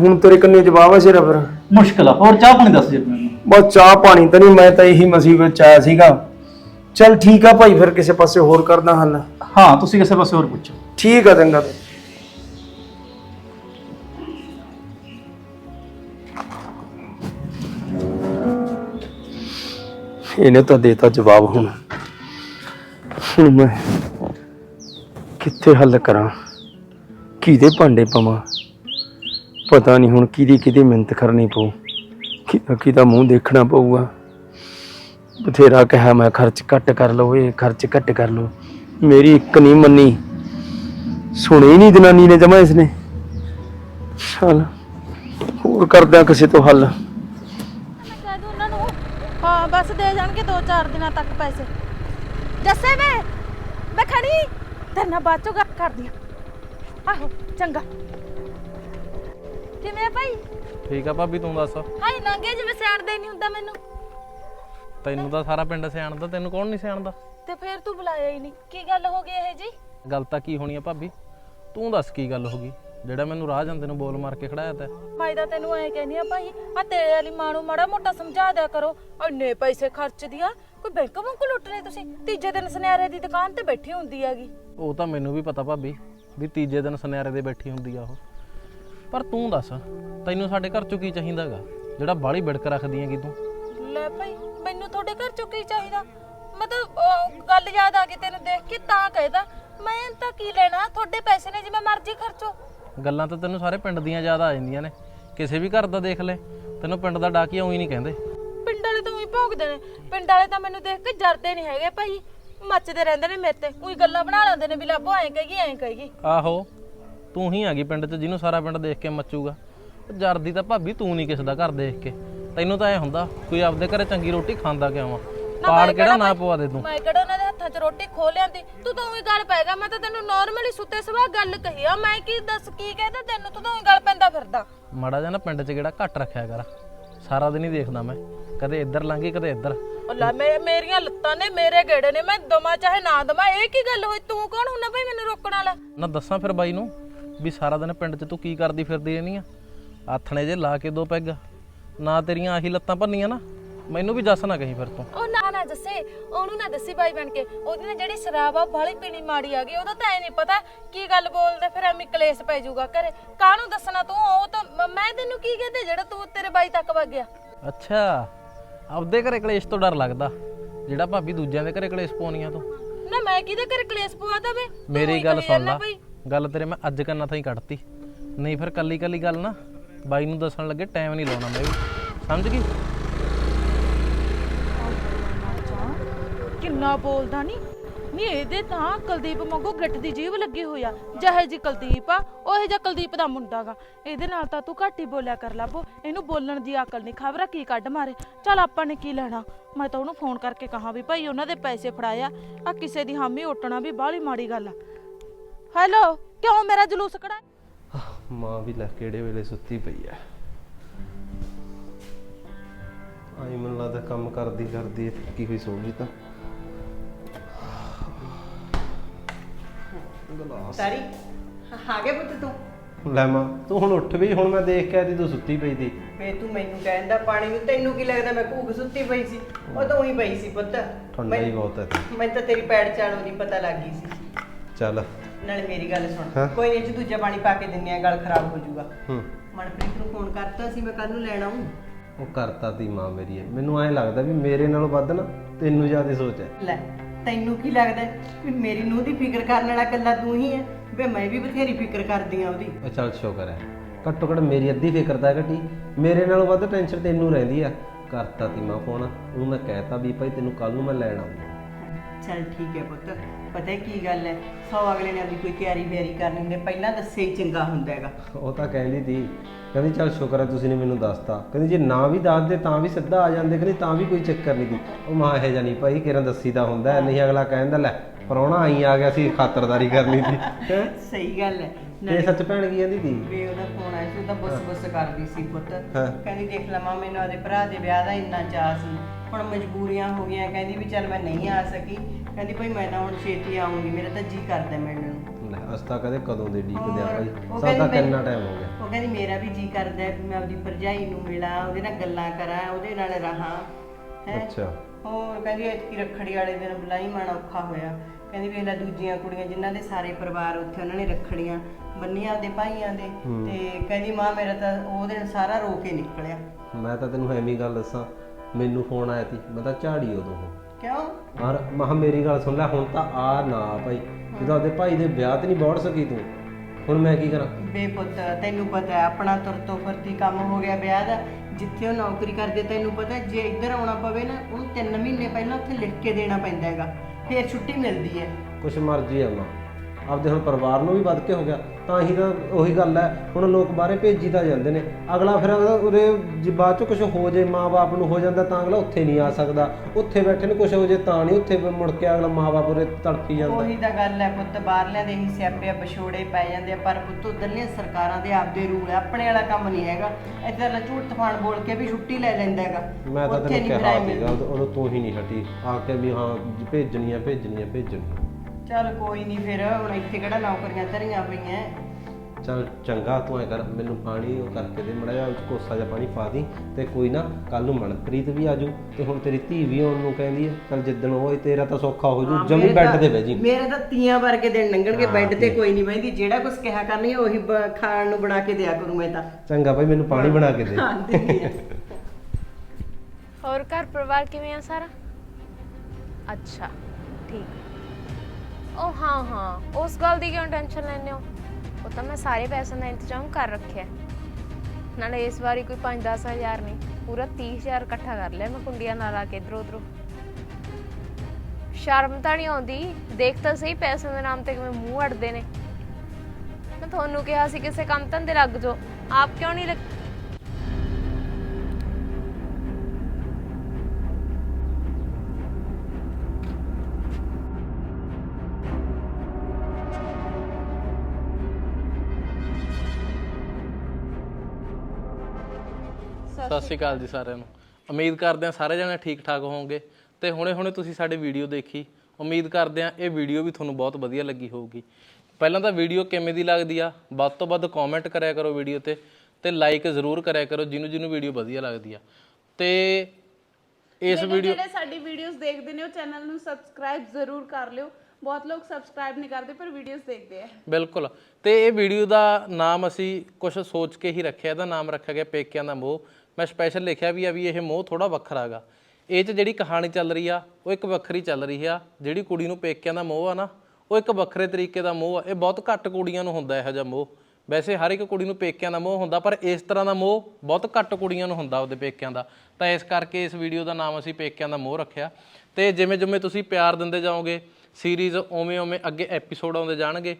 ਹੁਣ ਤੇਰੇ ਕੰਨੇ ਜਵਾਬ ਹੈ ਸ਼ੇਰਾ ਫਿਰ ਮੁਸ਼ਕਲ ਆ ਹੋਰ ਚਾਹ ਪਾਣੀ ਦੱਸ ਜੇ ਮੈਨੂੰ। ਬਸ ਚਾਹ ਪਾਣੀ ਤਾਂ ਨਹੀਂ ਮੈਂ ਤਾਂ ਇਹੀ ਮੁਸੀਬਤ ਚ ਆਇਆ ਸੀਗਾ। ਚੱਲ ਠੀਕ ਆ ਭਾਈ ਫਿਰ ਕਿਸੇ ਪਾਸੇ ਹੋਰ ਕਰਦਾ ਹੱਲ। ਹਾਂ ਤੁਸੀਂ ਕਿਸੇ ਪਾਸੇ ਹੋਰ ਪੁੱਛੋ। ਠੀਕ ਆ ਚੰਗਾ। ਤੇ ਇਹਨੇ ਤਾਂ ਦੇਤਾ ਜਵਾਬ ਹੁਣ। ਹੁਣ ਮੈਂ ਕਿੱਥੇ ਹੱਲ ਕਰਾਂ? ਕਿਹਦੇ ਭਾਂਡੇ ਪਵਾਂ? ਪਤਾ ਨਹੀਂ ਹੁਣ ਕਿਹਦੀ ਕਿਹਦੀ ਮਿਹਨਤ ਕਰਨੀ ਪਊ। ਕਿਹਦਾ ਕਿਹਦਾ ਮੂੰਹ ਦੇਖਣਾ ਪਊਗਾ। ਬਥੇਰਾ ਕਿਹਾ ਮੈਂ, ਖਰਚ ਘੱਟ ਕਰ ਲਓ, ਇਹ ਖਰਚ ਘੱਟ ਕਰ ਲਓ। ਮੇਰੀ ਇੱਕ ਨਹੀਂ ਮੰਨੀ। ਸੁਣੀ ਹੀ ਨਹੀਂ ਜਨਾਨੀ ਨੇ ਜਮਾ ਇਸਨੇ। ਚੱਲ, ਹੋਰ ਕਰਦਾ ਕਿਸੇ ਤੋਂ ਹੱਲ। ਕਹਿ ਦੂੰ ਉਹਨਾਂ ਨੂੰ, ਹਾਂ, ਬਸ ਦੇ ਜਾਣਗੇ 2-4 ਦਿਨਾਂ ਤੱਕ ਪੈਸੇ। ਦੱਸੇ ਵੇ, ਮੈਂ ਖੜੀ। ਤੇਰੇ ਨਾਲ ਬਾਅਦ ਚੋਂ ਗੱਲ ਕਰਦੀ ਆ ਆਹੋ, ਚੰਗਾ। ਕਿਵੇਂ ਆ ਭਾਈ? ਠੀਕ ਆ ਭਾਬੀ ਤੂੰ ਦੱਸ। ਹਾਏ ਨੰਗੇ ਜਿਵੇਂ ਸਿਆਣਦੇ ਨਹੀਂ ਹੁੰਦਾ ਮੈਨੂੰ। ਤੈਨੂੰ ਤਾਂ ਸਾਰਾ ਪਿੰਡ ਸਿਆਣਦਾ ਤੈਨੂੰ ਕੌਣ ਨਹੀਂ ਸਿਆਣਦਾ? ਤੇ ਫੇਰ ਤੂੰ ਬੁਲਾਇਆ ਹੀ ਨਹੀਂ ਕੀ ਗੱਲ ਹੋ ਗਈ ਇਹ ਜੀ? ਗੱਲ ਤਾਂ ਕੀ ਹੋਣੀ ਆ ਭਾਬੀ? ਤੂੰ ਦੱਸ ਕੀ ਗੱਲ ਹੋ ਗਈ? ਜਿਹੜਾ ਮੈਨੂੰ ਰਾਹ ਜਾਂਦੇ ਨੂੰ ਬੋਲ ਮਾਰ ਕੇ ਖੜਾਇਆ ਤੈਂ। ਤਾਂ ਤੈਨੂੰ ਐ ਕਹਿੰਦੀ ਆ ਭਾਈ ਆ ਤੇਰੇ ਵਾਲੀ ਮਾਂ ਨੂੰ ਮਾੜਾ ਮੋਟਾ ਸਮਝਾ ਦਿਆ ਕਰੋ। ਇੰਨੇ ਪੈਸੇ ਖਰਚਦੀ ਆ ਕੋਈ ਬੈਂਕ ਬੁੰਕ ਲੁੱਟ ਰਹੇ ਤੁਸੀਂ? ਤੀਜੇ ਦਿਨ ਸੁਨਿਆਰੇ ਦੀ ਦੁਕਾਨ ਤੇ ਬੈਠੀ ਹੁੰਦੀ ਹੈਗੀ। ਉਹ ਤਾਂ ਮੈਨੂੰ ਵੀ ਪਤਾ ਭਾਬੀ ਵੀ ਤੀਜੇ ਦਿਨ ਸੁਨਿਆਰੇ ਦੇ ਬੈਠੀ ਹੁੰਦੀ ਆ ਉਹ। ਪਰ ਤੂੰ ਦੱਸ ਤੈਨੂੰ ਸਾਡੇ ਘਰ ਚੋਂ ਕੀ ਚਾਹੀਦਾਗਾ? ਜਿਹੜਾ ਬਾਹਲੀ ਬਿੜਕ ਰੱਖਦੀ ਹੈਗੀ ਤੂੰ। ਲੈ ਭਾਈ ਮੈਨੂੰ ਤੁਹਾਡੇ ਘਰ ਚੋਂ ਕੀ ਚਾਹੀਦਾ? ਮਤਲਬ ਉਹ ਗੱਲ ਯਾਦ ਆ ਗਈ ਤੈਨੂੰ ਦੇਖ ਕੇ ਤਾਂ ਕਹਿਦਾ ਮੈਂ ਤਾਂ ਕੀ ਲੈਣਾ? ਤੁਹਾਡੇ ਪੈਸੇ ਨੇ ਜਿਵੇਂ ਮਰਜ਼ੀ ਖਰਚੋ। ਗੱਲਾਂ ਤਾਂ ਤੈਨੂੰ ਸਾਰੇ ਪਿੰਡ ਦੀਆਂ ਯਾਦ ਆ ਜਾਂਦੀਆਂ ਨੇ। ਕਿਸੇ ਵੀ ਘਰ ਦਾ ਦੇਖ ਲੈ ਤੈਨੂੰ ਪਿੰਡ ਦਾ ਡਾਕੀਆ ਉਹੀ ਨਹੀਂ ਕਹਿੰਦੇ। ਪਿੰਡ ਵਾਲੇ ਤਾਂ ਉਹੀ ਭੋਗਦੇ ਨੇ। ਪਿੰਡ ਵਾਲੇ ਤਾਂ ਮੈਨੂੰ ਦੇਖ ਕੇ ਜਰਦੇ ਨਹੀਂ ਹੈਗੇ ਭਾਈ। ਮੱਚਦੇ ਰਹਿੰਦੇ ਨੇ ਮੇਰੇ ਤੇ। ਉਹੀ ਗੱਲਾਂ ਬਣਾ ਲੈਂਦੇ ਨੇ ਵੀ ਲੱਭੋ ਐਂ ਕਹੇਗੀ ਐਂ ਕਹੇਗੀ ਆਹੋ। ਤੂੰ ਹੀ ਆ ਗਈ ਪਿੰਡ 'ਚ ਜਿਹਨੂੰ ਸਾਰਾ ਪਿੰਡ ਦੇਖ ਕੇ ਮੱਚੂਗਾ। ਜਰਦੀ ਤਾਂ ਭਾਬੀ ਤੂੰ ਨਹੀਂ ਕਿਸੇ ਦਾ ਘਰ ਦੇਖ ਕੇ। ਤੈਨੂੰ ਤਾਂ ਐ ਹੁੰਦਾ ਕੋਈ ਆਪਦੇ ਘਰੇ ਚੰਗੀ ਰੋਟੀ ਖਾਂਦਾ ਕਿਉਂ ਆ? ਪਾੜ ਕਿਹੜਾ ਨਾ ਪਵਾ ਦੇ ਤੂੰ? ਮੈਂ ਕਿਹੜਾ ਉਹਨਾਂ ਦੇ ਹੱਥਾਂ 'ਚ ਰੋਟੀ ਖੋ ਲਿਆਂਦੀ? ਤੂੰ ਤਾਂ ਉਹੀ ਗੱਲ ਪੈ ਗਿਆ ਮੈਂ ਤਾਂ ਤੈਨੂੰ ਨਾਰਮਲੀ ਸੁੱਤੇ ਸਵਾ ਗੱਲ ਕਹੀ ਆ। ਮੈਂ ਕੀ ਦੱਸ ਕੀ ਕਹਿੰਦਾ ਤੈਨੂੰ? ਤੂੰ ਤਾਂ ਉਹੀ ਗੱਲ ਪੈਂਦਾ ਫਿਰਦਾ। ਮਾੜਾ ਜਿਹਾ ਨਾ ਪਿੰਡ 'ਚ ਕਿਹੜਾ ਘੱਟ ਰੱਖਿਆ ਕਰ। ਸਾਰਾ ਦਿਨ ਹੀ ਦੇਖਦਾ ਮੈਂ। ਕਦੇ ਇੱਧਰ ਲੰਘੀ ਕਦੇ ਇੱਧਰ। ਉਹ ਲੈ ਮੇ- ਮੇਰੀਆਂ ਲੱਤਾਂ ਨੇ ਮੇਰੇ ਗੇੜੇ ਨੇ। ਮੈਂ ਦਮਾ ਚਾਹੇ ਨਾ ਦਮਾ ਇਹ ਕੀ ਗੱਲ ਹੋਈ? ਤੂੰ ਕੌਣ ਹੁੰਦਾ ਭਾਈ ਮੈਨੂੰ ਰੋਕਣ ਵਾਲਾ? ਨਾ ਦੱਸਾਂ ਫਿਰ ਬਾਈ ਨੂੰ। ਵੀ ਸਾਰਾ ਦਿਨ ਪਿੰਡ 'ਚ ਤੂੰ ਕੀ ਕਰਦੀ ਫਿਰਦੀ ਰਹਿੰਦੀ ਆ? ਆਥਣੇ ਜੇ ਲਾ ਕੇ ਦੋ ਪੈਗ। ਨਾ ਤੇਰੀਆਂ ਆਹੀ ਲੱਤਾਂ ਭੰਨੀਆਂ ਨਾ ਮੈਨੂੰ ਵੀ ਜੱਸ ਨਾ ਕਹੀਂ ਫਿਰ ਤੂੰ। ਉਹ ਨਾ ਨਾ ਦੱਸੇ ਉਹਨੂੰ ਨਾ ਦੱਸੀ ਬਾਈ ਬਣ ਕੇ। ਉਹਦੀ ਨਾ ਜਿਹੜੀ ਸ਼ਰਾਬ ਆ ਬਾਲੀ ਪੀਣੀ ਮਾੜੀ ਆ ਗਈ। ਉਹਦਾ ਤਾਂ ਐ ਨਹੀਂ ਪਤਾ ਕੀ ਗੱਲ ਬੋਲਦੇ ਫਿਰ ਐਵੇਂ ਕਲੇਸ਼ ਪੈ ਜਾਊਗਾ ਘਰੇ। ਕਾਹਨੂੰ ਦੱਸਣਾ ਤੂੰ? ਉਹ ਤਾਂ ਮ- ਮੈਂ ਤੈਨੂੰ ਕੀ ਕਹਿੰਦੇ ਜਿਹੜਾ ਤੂੰ ਤੇਰੇ ਬਾਈ ਤੱਕ ਵਗ ਗਿਆ। ਅੱਛਾ ਆਪਦੇ ਘਰੇ ਕਲੇਸ਼ ਤੋਂ ਡਰ ਲੱਗਦਾ ਜਿਹੜਾ ਭਾਬੀ ਦੂਜਿਆਂ ਦੇ ਘਰੇ ਕਲੇਸ਼ ਪਾਉਣੀਆਂ ਤੂੰ। ਨਾ ਮੈਂ ਕਿਹਦੇ ਘਰੇ ਕਲੇਸ਼ ਪਵਾਤਾ ਵੇ ਤੂੰ ਮੇਰੀ ਹੀ ਗੱਲ ਸੁਣ ਜਾਂਦਾ ਲੈ। ਬਈ। ਗੱਲ ਤੇਰੇ ਮੈਂ ਅੱਜ ਕੰਨਾਂ ਥਾਈ ਕੱਢਤੀ। ਨਹੀਂ ਫਿਰ ਕੱਲੀ ਕੱਲੀ ਗੱਲ ਨਾ ਬਾਈ ਨੂੰ ਦੱਸਣ ਲੱਗੇ ਟਾਈਮ ਨਹੀਂ ਲਾਉਣਾ ਮੈਂ ਵੀ ਸਮਝ ਗਈ? ਕਿੰਨਾ ਬੋਲਦਾ ਨਹੀਂ ਨਹੀਂ ਇਹਦੇ ਤਾਂ ਕੁਲਦੀਪ ਵਾਂਗੂ ਗਿੱਟ ਦੀ ਜੀਭ ਲੱਗੀ ਹੋਈ ਆ। ਜਿਹੇ ਜੀ ਕੁਲਦੀਪ ਆ, ਉਹੇ ਜਿਹਾ ਕੁਲਦੀਪ ਦਾ ਮੁੰਡਾਗਾ ਇਹਦੇ ਨਾਲ ਤਾਂ ਤੂੰ ਘੱਟ ਹੀ ਬੋਲਿਆ ਕਰ ਲੱਭੋ ਇਹਨੂੰ ਬੋਲਣ ਦੀ ਅਕਲ ਨਹੀਂ ਖਬਰਾ ਕੀ ਕੱਢ ਮਾਰੇ? ਚੱਲ ਆਪਾਂ ਨੇ ਕੀ ਲੈਣਾ? ਮੈਂ ਤਾਂ ਉਹਨੂੰ ਫੋਨ ਕਰਕੇ ਕਹਾ ਵੀ ਭਾਈ ਉਹਨਾਂ ਦੇ ਪੈਸੇ ਫੜਾਇਆ ਆ। ਕਿਸੇ ਦੀ ਹਾਮੀ ਉੱਟਣਾ ਵੀ ਬਾਹਲੀ ਮਾੜੀ ਗੱਲ ਆ। ਹੈਲੋ ਕਿਉਂ ਮੇਰਾ ਜਲੂਸ ਕਢਾ ਮਾਂ ਵੀ ਲੈ ਕਿਹੜੇ ਵੇਲੇ ਸੁੱਤੀ ਪਈ ਐ। ਆਈ ਮੈਨੂੰ ਲੱਗਦਾ ਕੰਮ ਕਰਦੀ ਕਰਦੀ ਥੱਕੀ ਹੋਈ ਸੋ ਗਈ ਤਾਂ। ਸਾਰੀ ਆ ਗਿਆ ਪੁੱਤ ਤੂੰ? ਲੈ ਮਾਂ ਤੂੰ ਹੁਣ ਉੱਠ ਵੀ ਹੁਣ ਮੈਂ ਦੇਖ ਕੇ ਆਦੀ ਤੂੰ ਸੁੱਤੀ ਪਈ ਸੀ। ਵੇ ਤੂੰ ਮੈਨੂੰ ਕਹਿੰਦਾ ਪਾਣੀ ਨੂੰ ਤੈਨੂੰ ਕੀ ਲੱਗਦਾ ਮੈਂ ਘੂਕ ਸੁੱਤੀ ਪਈ ਸੀ? ਉਹ ਤਾਂ ਉਹੀ ਪਈ ਸੀ ਪੁੱਤ। ਠੰਡਾ ਹੀ ਬਹੁਤ ਹੈ ਮੈਨੂੰ ਤਾਂ ਤੇਰੀ ਪੈੜ ਚਾਲੋ ਨਹੀਂ ਪਤਾ ਲੱਗ ਗਈ ਸੀ। ਚੱਲ। ਨਾਲੇ ਮੇਰੀ ਗੱਲ ਸੁਣ। ਹਾਂ। ਕੋਈ ਨਹੀਂ ਜੀ ਦੂਜਾ ਪਾਣੀ ਪਾ ਕੇ ਦਿੰਨੇ ਆ ਗਲ ਖਰਾਬ ਹੋ ਜਾਊਗਾ। ਹੂੰ। ਮਨਪ੍ਰੀਤ ਨੂੰ ਫੋਨ ਕਰਤਾ ਸੀ ਮੈਂ ਕੱਲ ਨੂੰ ਲੈਣ ਆਉਂ ਉਹ ਕਰਤਾ ਤੀ ਮਾਂ ਮੇਰੀ। ਇਹ। ਮੈਨੂੰ ਐਂ ਲੱਗਦਾ ਵੀ ਮੇਰੇ ਨਾਲੋਂ ਵੱਧ ਨਾ ਤੈਨੂੰ ਜ਼ਿਆਦਾ ਸੋਚ ਹੈ। ਲੈ ਤੈਨੂੰ ਕੀ ਲੱਗਦਾ ਹੈ ਵੀ ਮੇਰੀ ਨੂੰਹ ਦੀ ਫਿਕਰ ਕਰਨ ਵਾਲਾ ਇਕੱਲਾ ਤੂੰ ਹੀ ਹੈ? ਵੇ ਮੈਂ ਵੀ ਬਥੇਰੀ ਫਿਕਰ ਕਰਦੀ ਆ ਉਹਦੀ। ਉਹ ਚੱਲ ਸ਼ੁਕਰ ਹੈ। ਘੱਟੋ ਘੱਟ ਮੇਰੀ ਅੱਧੀ ਫਿਕਰ ਤਾਂ ਘਟੀ। ਮੇਰੇ ਨਾਲੋਂ ਵੱਧ ਟੈਨਸ਼ਨ ਤੈਨੂੰ ਰਹਿੰਦੀ ਆ। ਕਰਤਾ ਤੀ ਮਾਂ ਫੋਨ। ਉਹਨੂੰ ਮੈਂ ਕਹਿਤਾ ਵੀ ਭਾਈ ਤੈਨੂੰ ਕੱਲ ਨੂੰ ਮੈਂ ਲੈਣ ਆਉਂਗਾ ਚੱਲ ਠੀਕ ਹੈ ਪੁੱਤ। ਪਤਾ ਹੈ ਕੀ ਗੱਲ ਹੈ? ਸੌ ਅਗਲੇ ਨੇ ਆਪਦੀ ਕੋਈ ਤਿਆਰੀ ਬਿਆਰੀ ਕਰਨੀ ਹੁੰਦੀ ਹੈ, ਪਹਿਲਾਂ ਦੱਸੇ ਹੀ ਚੰਗਾ ਹੁੰਦਾ ਹੈਗਾ। ਉਹ ਤਾਂ ਕਹਿੰਦੀ ਤੀ। ਕਹਿੰਦੀ ਚੱਲ ਸ਼ੁਕਰ ਹੈ ਤੁਸੀਂ ਨੇ ਮੈਨੂੰ ਦੱਸਤਾ। ਕਹਿੰਦੀ ਜੇ ਨਾ ਵੀ ਦੱਸਦੇ ਤਾਂ ਵੀ ਸਿੱਧਾ ਆ ਜਾਂਦੇ। ਕਹਿੰਦੀ ਤਾਂ ਵੀ ਕੋਈ ਚੱਕਰ ਨਹੀਂ ਦੀ ਉਹ ਮਾਂ ਇਹ ਜਾਨੀ ਭਾਈ ਕਿਰਨ ਦੱਸੀ ਦਾ ਹੁੰਦਾ ਹੈ, ਨਹੀਂ ਅਗਲਾ ਕਹਿੰਦਾ ਲੈ ਪਰੌਣਾ ਆਈ ਆ ਗਿਆ ਸੀ ਖਾਤਰਦਾਰੀ ਕਰਨੀ ਸੀ ਹੈਂ? ਸਹੀ ਗੱਲ ਹੈ। ਤੇ ਸੱਚ ਭੈਣ ਕੀ ਕਹਿੰਦੀ ਤੀ? ਵੀ ਉਹਦਾ ਫੋਨ ਆਇਆ ਸੀ ਉਹ ਤਾਂ ਬੁੱਸ ਬੁੱਸ ਕਰਦੀ ਸੀ ਪੁੱਤ। ਹਾਂ। ਕਹਿੰਦੀ ਦੇਖ ਲਵਾਂ ਮੈਨੂੰ ਆਦੇ ਭਰਾ ਦੇ ਵਿਆਹ ਦਾ ਇੰਨਾ ਚਾਅ ਸੀ। ਹੁਣ ਮਜਬੂਰੀਆਂ ਹੋ ਗਈਆਂ। ਕਹਿੰਦੀ ਵੀ ਚੱਲ ਮੈਂ ਨਹੀਂ ਆ ਸਕੀ। ਕਹਿੰਦੀ ਭਾਈ ਮੈਂ ਤਾਂ ਹੁਣ ਛੇਤੀ ਆਉਂਗੀ ਮੇਰਾ ਤਾਂ ਜੀ ਕਰਦਾ ਮਿਲਣ ਨੂੰ। ਲੈ ਅਸ ਤਾਂ ਕਦੇ ਕਦੋਂ ਦੇ ਡੀਕਦੇ ਆ ਹੋਰ, ਭਾਈ। ਉਹ ਸਾਡਾ ਕਹਿੰਦੀ ਕਿੰਨਾ ਟਾਈਮ ਹੋ ਗਿਆ? ਉਹ ਕਹਿੰਦੀ ਮੇਰਾ ਵੀ ਜੀ ਕਰਦਾ ਹੈ ਵੀ ਮੈਂ ਆਪਦੀ ਭਰਜਾਈ ਨੂੰ ਮਿਲਾਂ ਉਹਦੇ ਨਾਲ ਗੱਲਾਂ ਕਰਾਂ ਉਹਦੇ ਨਾਲ ਰਹਾਂ ਹੈਂ। ਅੱਛਾ। ਹੋਰ ਕਹਿੰਦੀ ਐਤਕੀ ਰੱਖੜੀ ਵਾਲੇ ਦਿਨ ਬੁਲਾਈ ਮਨ ਔਖਾ ਹੋਇਆ। ਕਹਿੰਦੀ ਵੇਖ ਲੈ ਦੂਜੀਆਂ ਕੁੜੀਆਂ ਜਿਨ੍ਹਾਂ ਦੇ ਸਾਰੇ ਪਰਿਵਾਰ ਉੱਥੇ ਉਹਨਾਂ ਨੇ ਰੱਖੜੀਆਂ ਬੰਨੀਆਂ ਆਪਦੇ ਭਾਈਆਂ ਦੇ। ਤੇ ਕਹਿੰਦੀ ਮਾਂ ਮੇਰਾ ਤਾਂ ਉਹ ਦਿਨ ਸਾਰਾ ਰੋ ਕੇ ਨਿਕਲਿਆ। ਮੈਂ ਤਾਂ ਤੈਨੂੰ ਐਵੇਂ ਹੀ ਗੱਲ ਦੱਸਾਂ ਮੈਨੂੰ ਫੋਨ ਆਇਆ ਸੀ ਮੈਂ ਤਾਂ ਝਾੜੀ ਉਦੋਂ। ਉਹ ਕਿਉਂ? ਔਰ ਮਹਾ ਮੇਰੀ ਗੱਲ ਸੁਣ ਲੈ ਹੁਣ ਤਾਂ ਆ ਨਾ ਭਾਈ। ਜਦੋਂ ਆਪਦੇ ਭਾਈ ਦੇ ਵਿਆਹ ਤੇ ਨਹੀਂ ਬੋੜ ਸਕੀ ਤੂੰ ਹੁਣ ਮੈਂ ਕੀ ਕਰਾਂ? ਬੇਪੁੱਤ ਤੈਨੂੰ ਪਤਾ ਹੈ ਆਪਣਾ ਤੁਰ ਤੋਂ ਫਰਤੀ ਕੰਮ ਹੋ ਗਿਆ ਵਿਆਹ ਦਾ। ਜਿੱਥੇ ਉਹ ਨੌਕਰੀ ਕਰਦੇ ਤੈਨੂੰ ਪਤਾ ਹੈ, ਜੇ ਇੱਧਰ ਆਉਣਾ ਪਵੇ ਨਾ ਉਹਨੂੰ 3 ਮਹੀਨੇ ਪਹਿਲਾਂ ਉੱਥੇ ਲਿਖ ਕੇ ਦੇਣਾ ਪੈਂਦਾ ਹੈਗਾ। ਫੇਰ ਛੁੱਟੀ ਮਿਲਦੀ ਹੈ। ਕੁਛ ਮਰਜ਼ੀ ਆ ਮਾਂ। ਆਪਦੇ ਹੁਣ ਪਰਿਵਾਰ ਨੂੰ ਵੀ ਵੱਧ ਕੇ ਹੋ ਗਿਆ ਤਾਂ ਹੀ ਤਾਂ ਉਹੀ ਗੱਲ ਹੈ ਹੁਣ ਲੋਕ ਬਾਹਰੇ ਭੇਜੀ ਤਾਂ ਜਾਂਦੇ ਨੇ ਅਗਲਾ ਫਿਰ ਜੇ ਬਾਅਦ ਚ ਕੁਝ ਹੋ ਜੇ ਮਾਂ-ਬਾਪ ਨੂੰ ਹੋ ਜਾਂਦਾ ਤਾਂ ਅਗਲਾ ਉੱਥੇ ਨਹੀਂ ਆ ਸਕਦਾ ਉੱਥੇ ਬੈਠੇ ਨੇ ਕੁਝ ਹੋ ਜੇ ਤਾਂ ਨਹੀਂ ਉੱਥੇ ਮੁੜ ਕੇ ਅਗਲਾ ਮਾਂ-ਬਾਪ ਉਰੇ ਤੜਫੀ ਜਾਂਦਾ ਉਹੀ ਤਾਂ ਗੱਲ ਹੈ ਪੁੱਤ ਬਾਹਰਲਿਆਂ ਦੇ ਹੀ ਸਿਆਪੇ ਵਿਛੋੜੇ ਪੈ ਜਾਂਦੇ ਆ ਪਰ ਪੁੱਤ ਉਧਰਲੀਆਂ ਸਰਕਾਰਾਂ ਦੇ ਆਪਦੇ ਰੂਲ ਆ ਆਪਣੇ ਵਾਲਾ ਕੰਮ ਨਹੀਂ ਹੈਗਾ ਇੱਧਰ ਤਾਂ ਝੂਠ ਤਫਾਨ ਬੋਲ ਕੇ ਵੀ ਛੁੱਟੀ ਲੈ ਲੈਂਦਾ ਹੈਗਾ ਮੈਂ ਤਾਂ ਤੈਨੂੰ ਕਿਹਾ ਸੀਗਾ ਉਦੋਂ ਤੂੰ ਹੀ ਨਹੀਂ ਹਟੀ ਆ ਕੇ ਵੀ ਹਾਂ ਭੇਜਣੀ ਆ ਭੇਜਣੀ ਆ ਭੇਜਣੀ ਆ। ਚੱਲ ਕੋਈ ਨਹੀਂ ਫਿਰ ਹੁਣ ਇੱਥੇ ਕਿਹੜਾ ਨੌਕਰੀਆਂ ਧਰੀਆਂ ਪਈਆਂ। ਚੱਲ ਚੰਗਾ ਤੂੰ ਐ ਕਰ ਮੈਨੂੰ ਪਾਣੀ ਉਹ ਕਰਕੇ ਦੇ ਮੜਾ ਜਾ ਕੋਸਾ ਜਿਹਾ ਪਾਣੀ ਪਾ ਦੀ ਤੇ ਕੋਈ ਨਾ ਕੱਲ ਨੂੰ ਮਨਪ੍ਰੀਤ ਵੀ ਆਜੂ ਤੇ ਹੁਣ ਤੇਰੀ ਧੀ ਵੀ ਆਉਣ ਨੂੰ ਕਹਿੰਦੀ ਹੈ ਚੱਲ ਜਿੱਦਣ ਹੋਏ ਤੇਰਾ ਤਾਂ ਸੌਖਾ ਹੋ ਜੂ ਜਮੀ ਮੇਰੇ ਬੈੱਡ ਤਾਂ- ਤੇ ਬਹਿ ਜੀ। ਮੇਰੇ ਤਾਂ ਤੀਆਂ ਵਰਗੇ ਦਿਨ ਲੰਘਣਗੇ ਹਾਂ, ਬੈੱਡ ਤੇ ਠੀਕ। ਕੋਈ ਨਹੀਂ ਬਹਿੰਦੀ ਜਿਹੜਾ ਕੁਝ ਕਿਹਾ ਕਰਨੀ ਹੈ ਉਹੀ ਬ- ਖਾਣ ਨੂੰ ਬਣਾ ਕੇ ਦਿਆ ਕਰੂੰ ਮੈਂ ਤਾਂ। ਚੰਗਾ ਭਾਈ ਮੈਨੂੰ ਪਾਣੀ ਬਣਾ ਕੇ ਦੇ। ਹਾਂ ਦਿੰਦੀ ਆ ਹੋਰ ਘਰ ਪਰਿਵਾਰ ਕਿਵੇਂ ਆ ਸਾਰਾ? ਅੱਛਾ ਠੀਕ। ਉਹ ਹਾਂ ਹਾਂ। ਉਸ ਗੱਲ ਦੀ ਕਿਉਂ ਟੈਨਸ਼ਨ ਲੈਂਦੇ ਹੋ? ਉਹ ਤਾਂ ਮੈਂ ਸਾਰੇ ਪੈਸਿਆਂ ਦਾ ਇੰਤਜ਼ਾਮ ਕਰ ਰੱਖਿਆ। ਨਾਲੇ ਇਸ ਵਾਰੀ ਕੋਈ 5-10 ਹਜ਼ਾਰ ਨਹੀਂ, ਪੂਰਾ 30000 ਇਕੱਠਾ ਕਰ ਲਿਆ ਮੈਂ ਕੁੰਡੀਆਂ ਨਾਲ ਆ ਕੇ ਇਧਰੋਂ ਉਧਰੋਂ। ਸ਼ਰਮ ਤਾਂ ਨਹੀਂ ਆਉਂਦੀ। ਦੇਖ ਤਾਂ ਸਹੀ ਪੈਸਿਆਂ ਦੇ ਨਾਮ ਤੇ ਕਿਵੇਂ ਮੂੰਹ ਅੜਦੇ ਨੇ। ਮੈਂ ਤੁਹਾਨੂੰ ਕਿਹਾ ਸੀ, ਕਿਸੇ ਕੰਮ ਧੰਦੇ ਲੱਗ ਜਾਓ। ਆਪ ਕਿਉਂ ਨਹੀਂ ਲੱਗ ਸਤਿ ਸ਼੍ਰੀ ਅਕਾਲ ਜੀ ਸਾਰਿਆਂ ਨੂੰ। ਉਮੀਦ ਕਰਦੇ ਹਾਂ ਸਾਰੇ ਜਣੇ ਠੀਕ ਠਾਕ ਹੋਵੋਗੇ। ਤੇ ਹੁਣੇ-ਹੁਣੇ ਤੁਸੀਂ ਸਾਡੀ ਵੀਡੀਓ ਦੇਖੀ। ਉਮੀਦ ਕਰਦੇ ਹਾਂ ਇਹ ਵੀਡੀਓ ਵੀ ਤੁਹਾਨੂੰ ਬਹੁਤ ਵਧੀਆ ਲੱਗੀ ਹੋਊਗੀ। ਪਹਿਲਾਂ ਤਾਂ ਵੀਡੀਓ ਕਿਵੇਂ ਦੀ ਲੱਗਦੀ ਆ? ਵੱਧ ਤੋਂ ਵੱਧ ਕਮੈਂਟ ਕਰਿਆ ਕਰੋ ਵੀਡੀਓ ਤੇ। ਤੇ ਲਾਈਕ ਜ਼ਰੂਰ ਕਰਿਆ ਕਰੋ ਜਿਹਨੂੰ ਜਿਹਨੂੰ ਵੀਡੀਓ ਵਧੀਆ ਲੱਗਦੀ ਆ। ਤੇ ਇਸ ਵੀਡੀਓ ਜਿਹੜੇ ਸਾਡੀ ਵੀਡੀਓਜ਼ ਦੇਖਦੇ ਨੇ ਉਹ ਚੈਨਲ ਨੂੰ ਸਬਸਕ੍ਰਾਈਬ ਜ਼ਰੂਰ ਕਰ ਲਿਓ। ਬਹੁਤ ਲੋਕ ਸਬਸਕ੍ਰਾਈਬ ਨਹੀਂ ਕਰਦੇ ਪਰ ਵੀਡੀਓਜ਼ ਦੇਖਦੇ ਆ। ਬਿਲਕੁਲ। ਤੇ ਇਹ ਵੀਡੀਓ ਦਾ ਨਾਮ ਅਸੀਂ ਕੁਝ ਸੋਚ ਕੇ ਹੀ ਰੱਖਿਆ। ਇਹਦਾ ਨਾਮ ਰੱਖਿਆ ਗਿਆ ਪੇਕਿਆਂ ਦਾ ਮੋਹ। ਮੈਂ ਸਪੈਸ਼ਲ ਲਿਖਿਆ ਵੀ ਆ ਵੀ ਇਹ ਮੋਹ ਥੋੜਾ ਵੱਖਰਾ ਹੈਗਾ। ਇਹ 'ਚ ਜਿਹੜੀ ਕਹਾਣੀ ਚੱਲ ਰਹੀ ਆ, ਉਹ ਇੱਕ ਵੱਖਰੀ ਚੱਲ ਰਹੀ ਆ। ਜਿਹੜੀ ਕੁੜੀ ਨੂੰ ਪੇਕਿਆਂ ਦਾ ਮੋਹ ਆ ਨਾ, ਉਹ ਇੱਕ ਵੱਖਰੇ ਤਰੀਕੇ ਦਾ ਮੋਹ ਆ। ਇਹ ਬਹੁਤ ਘੱਟ ਕੁੜੀਆਂ ਨੂੰ ਹੁੰਦਾ ਇਹੋ ਜਿਹਾ ਮੋਹ। ਵੈਸੇ ਹਰ ਇੱਕ ਕੁੜੀ ਨੂੰ ਪੇਕਿਆਂ ਦਾ ਮੋਹ ਹੁੰਦਾ, ਪਰ ਇਸ ਤਰ੍ਹਾਂ ਦਾ ਮੋਹ ਬਹੁਤ ਘੱਟ ਕੁੜੀਆਂ ਨੂੰ ਹੁੰਦਾ ਉਹਦੇ ਪੇਕਿਆਂ ਦਾ। ਤਾਂ ਇਸ ਕਰਕੇ ਇਸ ਵੀਡੀਓ ਦਾ ਨਾਮ ਅਸੀਂ ਪੇਕਿਆਂ ਦਾ ਮੋਹ ਰੱਖਿਆ। ਤੇ ਜਿਵੇਂ ਜਿਵੇਂ ਤੁਸੀਂ ਪਿਆਰ ਦਿੰਦੇ ਜਾਓਗੇ ਸੀਰੀਜ਼ ਉਵੇਂ ਉਵੇਂ ਅੱਗੇ ਐਪੀਸੋਡ ਆਉਂਦੇ ਜਾਣਗੇ।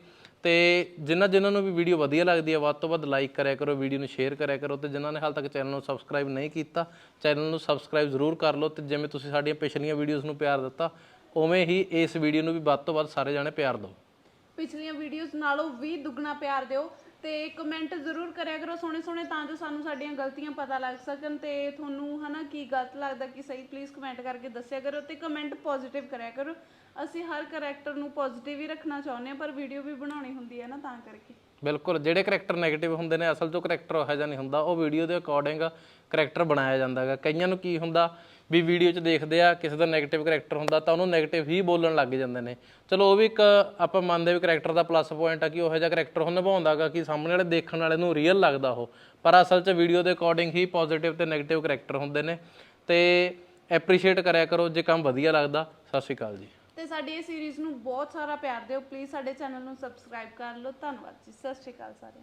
ਤੇ ਜਿਨ੍ਹਾਂ ਜਿਨ੍ਹਾਂ ਨੂੰ ਵੀ ਵੀਡੀਓ ਵਧੀਆ ਲੱਗਦੀ ਹੈ, ਵੱਧ ਤੋਂ ਵੱਧ ਲਾਈਕ ਕਰਿਆ ਕਰੋ, ਵੀਡੀਓ ਨੂੰ ਸ਼ੇਅਰ ਕਰਿਆ ਕਰੋ ਤੇ ਜਿਨ੍ਹਾਂ ਨੇ ਹਾਲ ਤੱਕ ਚੈਨਲ ਨੂੰ ਸਬਸਕ੍ਰਾਈਬ ਨਹੀਂ ਕੀਤਾ, ਚੈਨਲ ਨੂੰ ਸਬਸਕ੍ਰਾਈਬ ਜ਼ਰੂਰ ਕਰ ਲਓ ਤੇ ਜਿਵੇਂ ਤੁਸੀਂ ਸਾਡੀਆਂ ਪਿਛਲੀਆਂ ਵੀਡੀਓਜ਼ ਨੂੰ ਪਿਆਰ ਦਿੱਤਾ, ਉਵੇਂ ਹੀ ਇਸ ਵੀਡੀਓ ਨੂੰ ਵੀ ਵੱਧ ਤੋਂ ਵੱਧ ਸਾਰੇ ਜਾਣੇ ਪਿਆਰ ਦਿਓ। ਪਿਛਲੀਆਂ ਵੀਡੀਓਜ਼ ਨਾਲੋਂ ਵੀ ਦੁੱਗਣਾ ਪਿਆਰ ਦਿਓ ਤੇ ਕਮੈਂਟ ਜ਼ਰੂਰ ਕਰਿਆ ਕਰੋ ਸੋਹਣੇ ਸੋਹਣੇ ਤਾਂ ਜੋ ਸਾਨੂੰ ਸਾਡੀਆਂ ਗਲਤੀਆਂ ਪਤਾ ਲੱਗ ਸਕਣ ਤੇ ਤੁਹਾਨੂੰ ਹਨਾ ਕੀ ਗਲਤ ਲੱਗਦਾ, ਕੀ ਸਹੀ ਪਲੀਜ਼ ਕਮੈਂਟ ਕਰਕੇ ਦੱਸਿਆ ਕਰੋ ਤੇ ਕਮੈਂਟ ਪੋਜ਼ਿਟਿਵ ਕਰਿਆ ਕਰੋ। ਅਸੀਂ ਹਰ ਕੈਰੈਕਟਰ ਨੂੰ ਪੋਜ਼ਿਟਿਵ ਹੀ ਰੱਖਣਾ ਚਾਹੁੰਦੇ ਆ ਪਰ ਵੀਡੀਓ ਵੀ ਬਣਾਉਣੀ ਹੁੰਦੀ ਹੈ ਨਾ ਤਾਂ ਕਰਕੇ। ਬਿਲਕੁਲ, ਜਿਹੜੇ ਕੈਰੈਕਟਰ ਨੈਗੇਟਿਵ ਹੁੰਦੇ ਨੇ, ਅਸਲ 'ਚ ਕੈਰੈਕਟਰ ਉਹ ਜਿਹਾ ਨਹੀਂ ਹੁੰਦਾ। ਉਹ ਵੀਡੀਓ ਦੇ ਅਕੋਰਡਿੰਗ ਕੈਰੈਕਟਰ ਬਣਾਇਆ ਜਾਂਦਾ ਹੈਗਾ। ਕਈਆਂ ਨੂੰ ਕੀ ਹੁੰਦਾ ਵੀ ਵੀਡੀਓ 'ਚ ਦੇਖਦੇ ਆ, ਕਿਸੇ ਦਾ ਨੈਗੇਟਿਵ ਕੈਰੈਕਟਰ ਹੁੰਦਾ ਤਾਂ ਉਹਨੂੰ ਨੈਗੇਟਿਵ ਹੀ ਬੋਲਣ ਲੱਗ ਜਾਂਦੇ ਨੇ। ਚਲੋ, ਉਹ ਵੀ ਇੱਕ ਆਪਾਂ ਮੰਨਦੇ ਵੀ ਕੈਰੈਕਟਰ ਦਾ ਪਲੱਸ ਪੁਆਇੰਟ ਆ ਕਿ ਉਹ ਜਿਹਾ ਕੈਰੈਕਟਰ ਉਹ ਨਿਭਾਉਂਦਾਗਾ ਕਿ ਸਾਹਮਣੇ ਵਾਲੇ ਦੇਖਣ ਵਾਲੇ ਨੂੰ ਰੀਅਲ ਲੱਗਦਾ ਉਹ। ਪਰ ਅਸਲ 'ਚ ਵੀਡੀਓ ਦੇ ਅਕੋਰਡਿੰਗ ਹੀ ਪੋਜ਼ਿਟਿਵ ਤੇ ਨੈਗੇਟਿਵ ਕੈਰੈਕਟਰ ਹੁੰਦੇ ਨੇ। ਤੇ ਐਪਰੀਸ਼ੀਏਟ ਕਰਿਆ ਕਰੋ, ਜੇ ਕੰਮ ਵਧੀਆ ਲੱਗਦਾ, ਸਤਿ ਸ਼੍ਰੀ ਅਕਾਲ ਜੀ। ਤੇ ਸਾਡੀ ਇਹ ਸੀਰੀਜ਼ ਨੂੰ ਬਹੁਤ ਸਾਰਾ ਪਿਆਰ ਦਿਓ। ਪਲੀਜ਼ ਸਾਡੇ ਚੈਨਲ ਨੂੰ ਸਬਸਕ੍ਰਾਈਬ ਕਰ ਲਓ। ਧੰਨਵਾਦ ਜੀ। ਸਤਿ ਸ਼੍ਰੀ ਅਕਾਲ ਸਾਰਿਆਂ ਨੂੰ।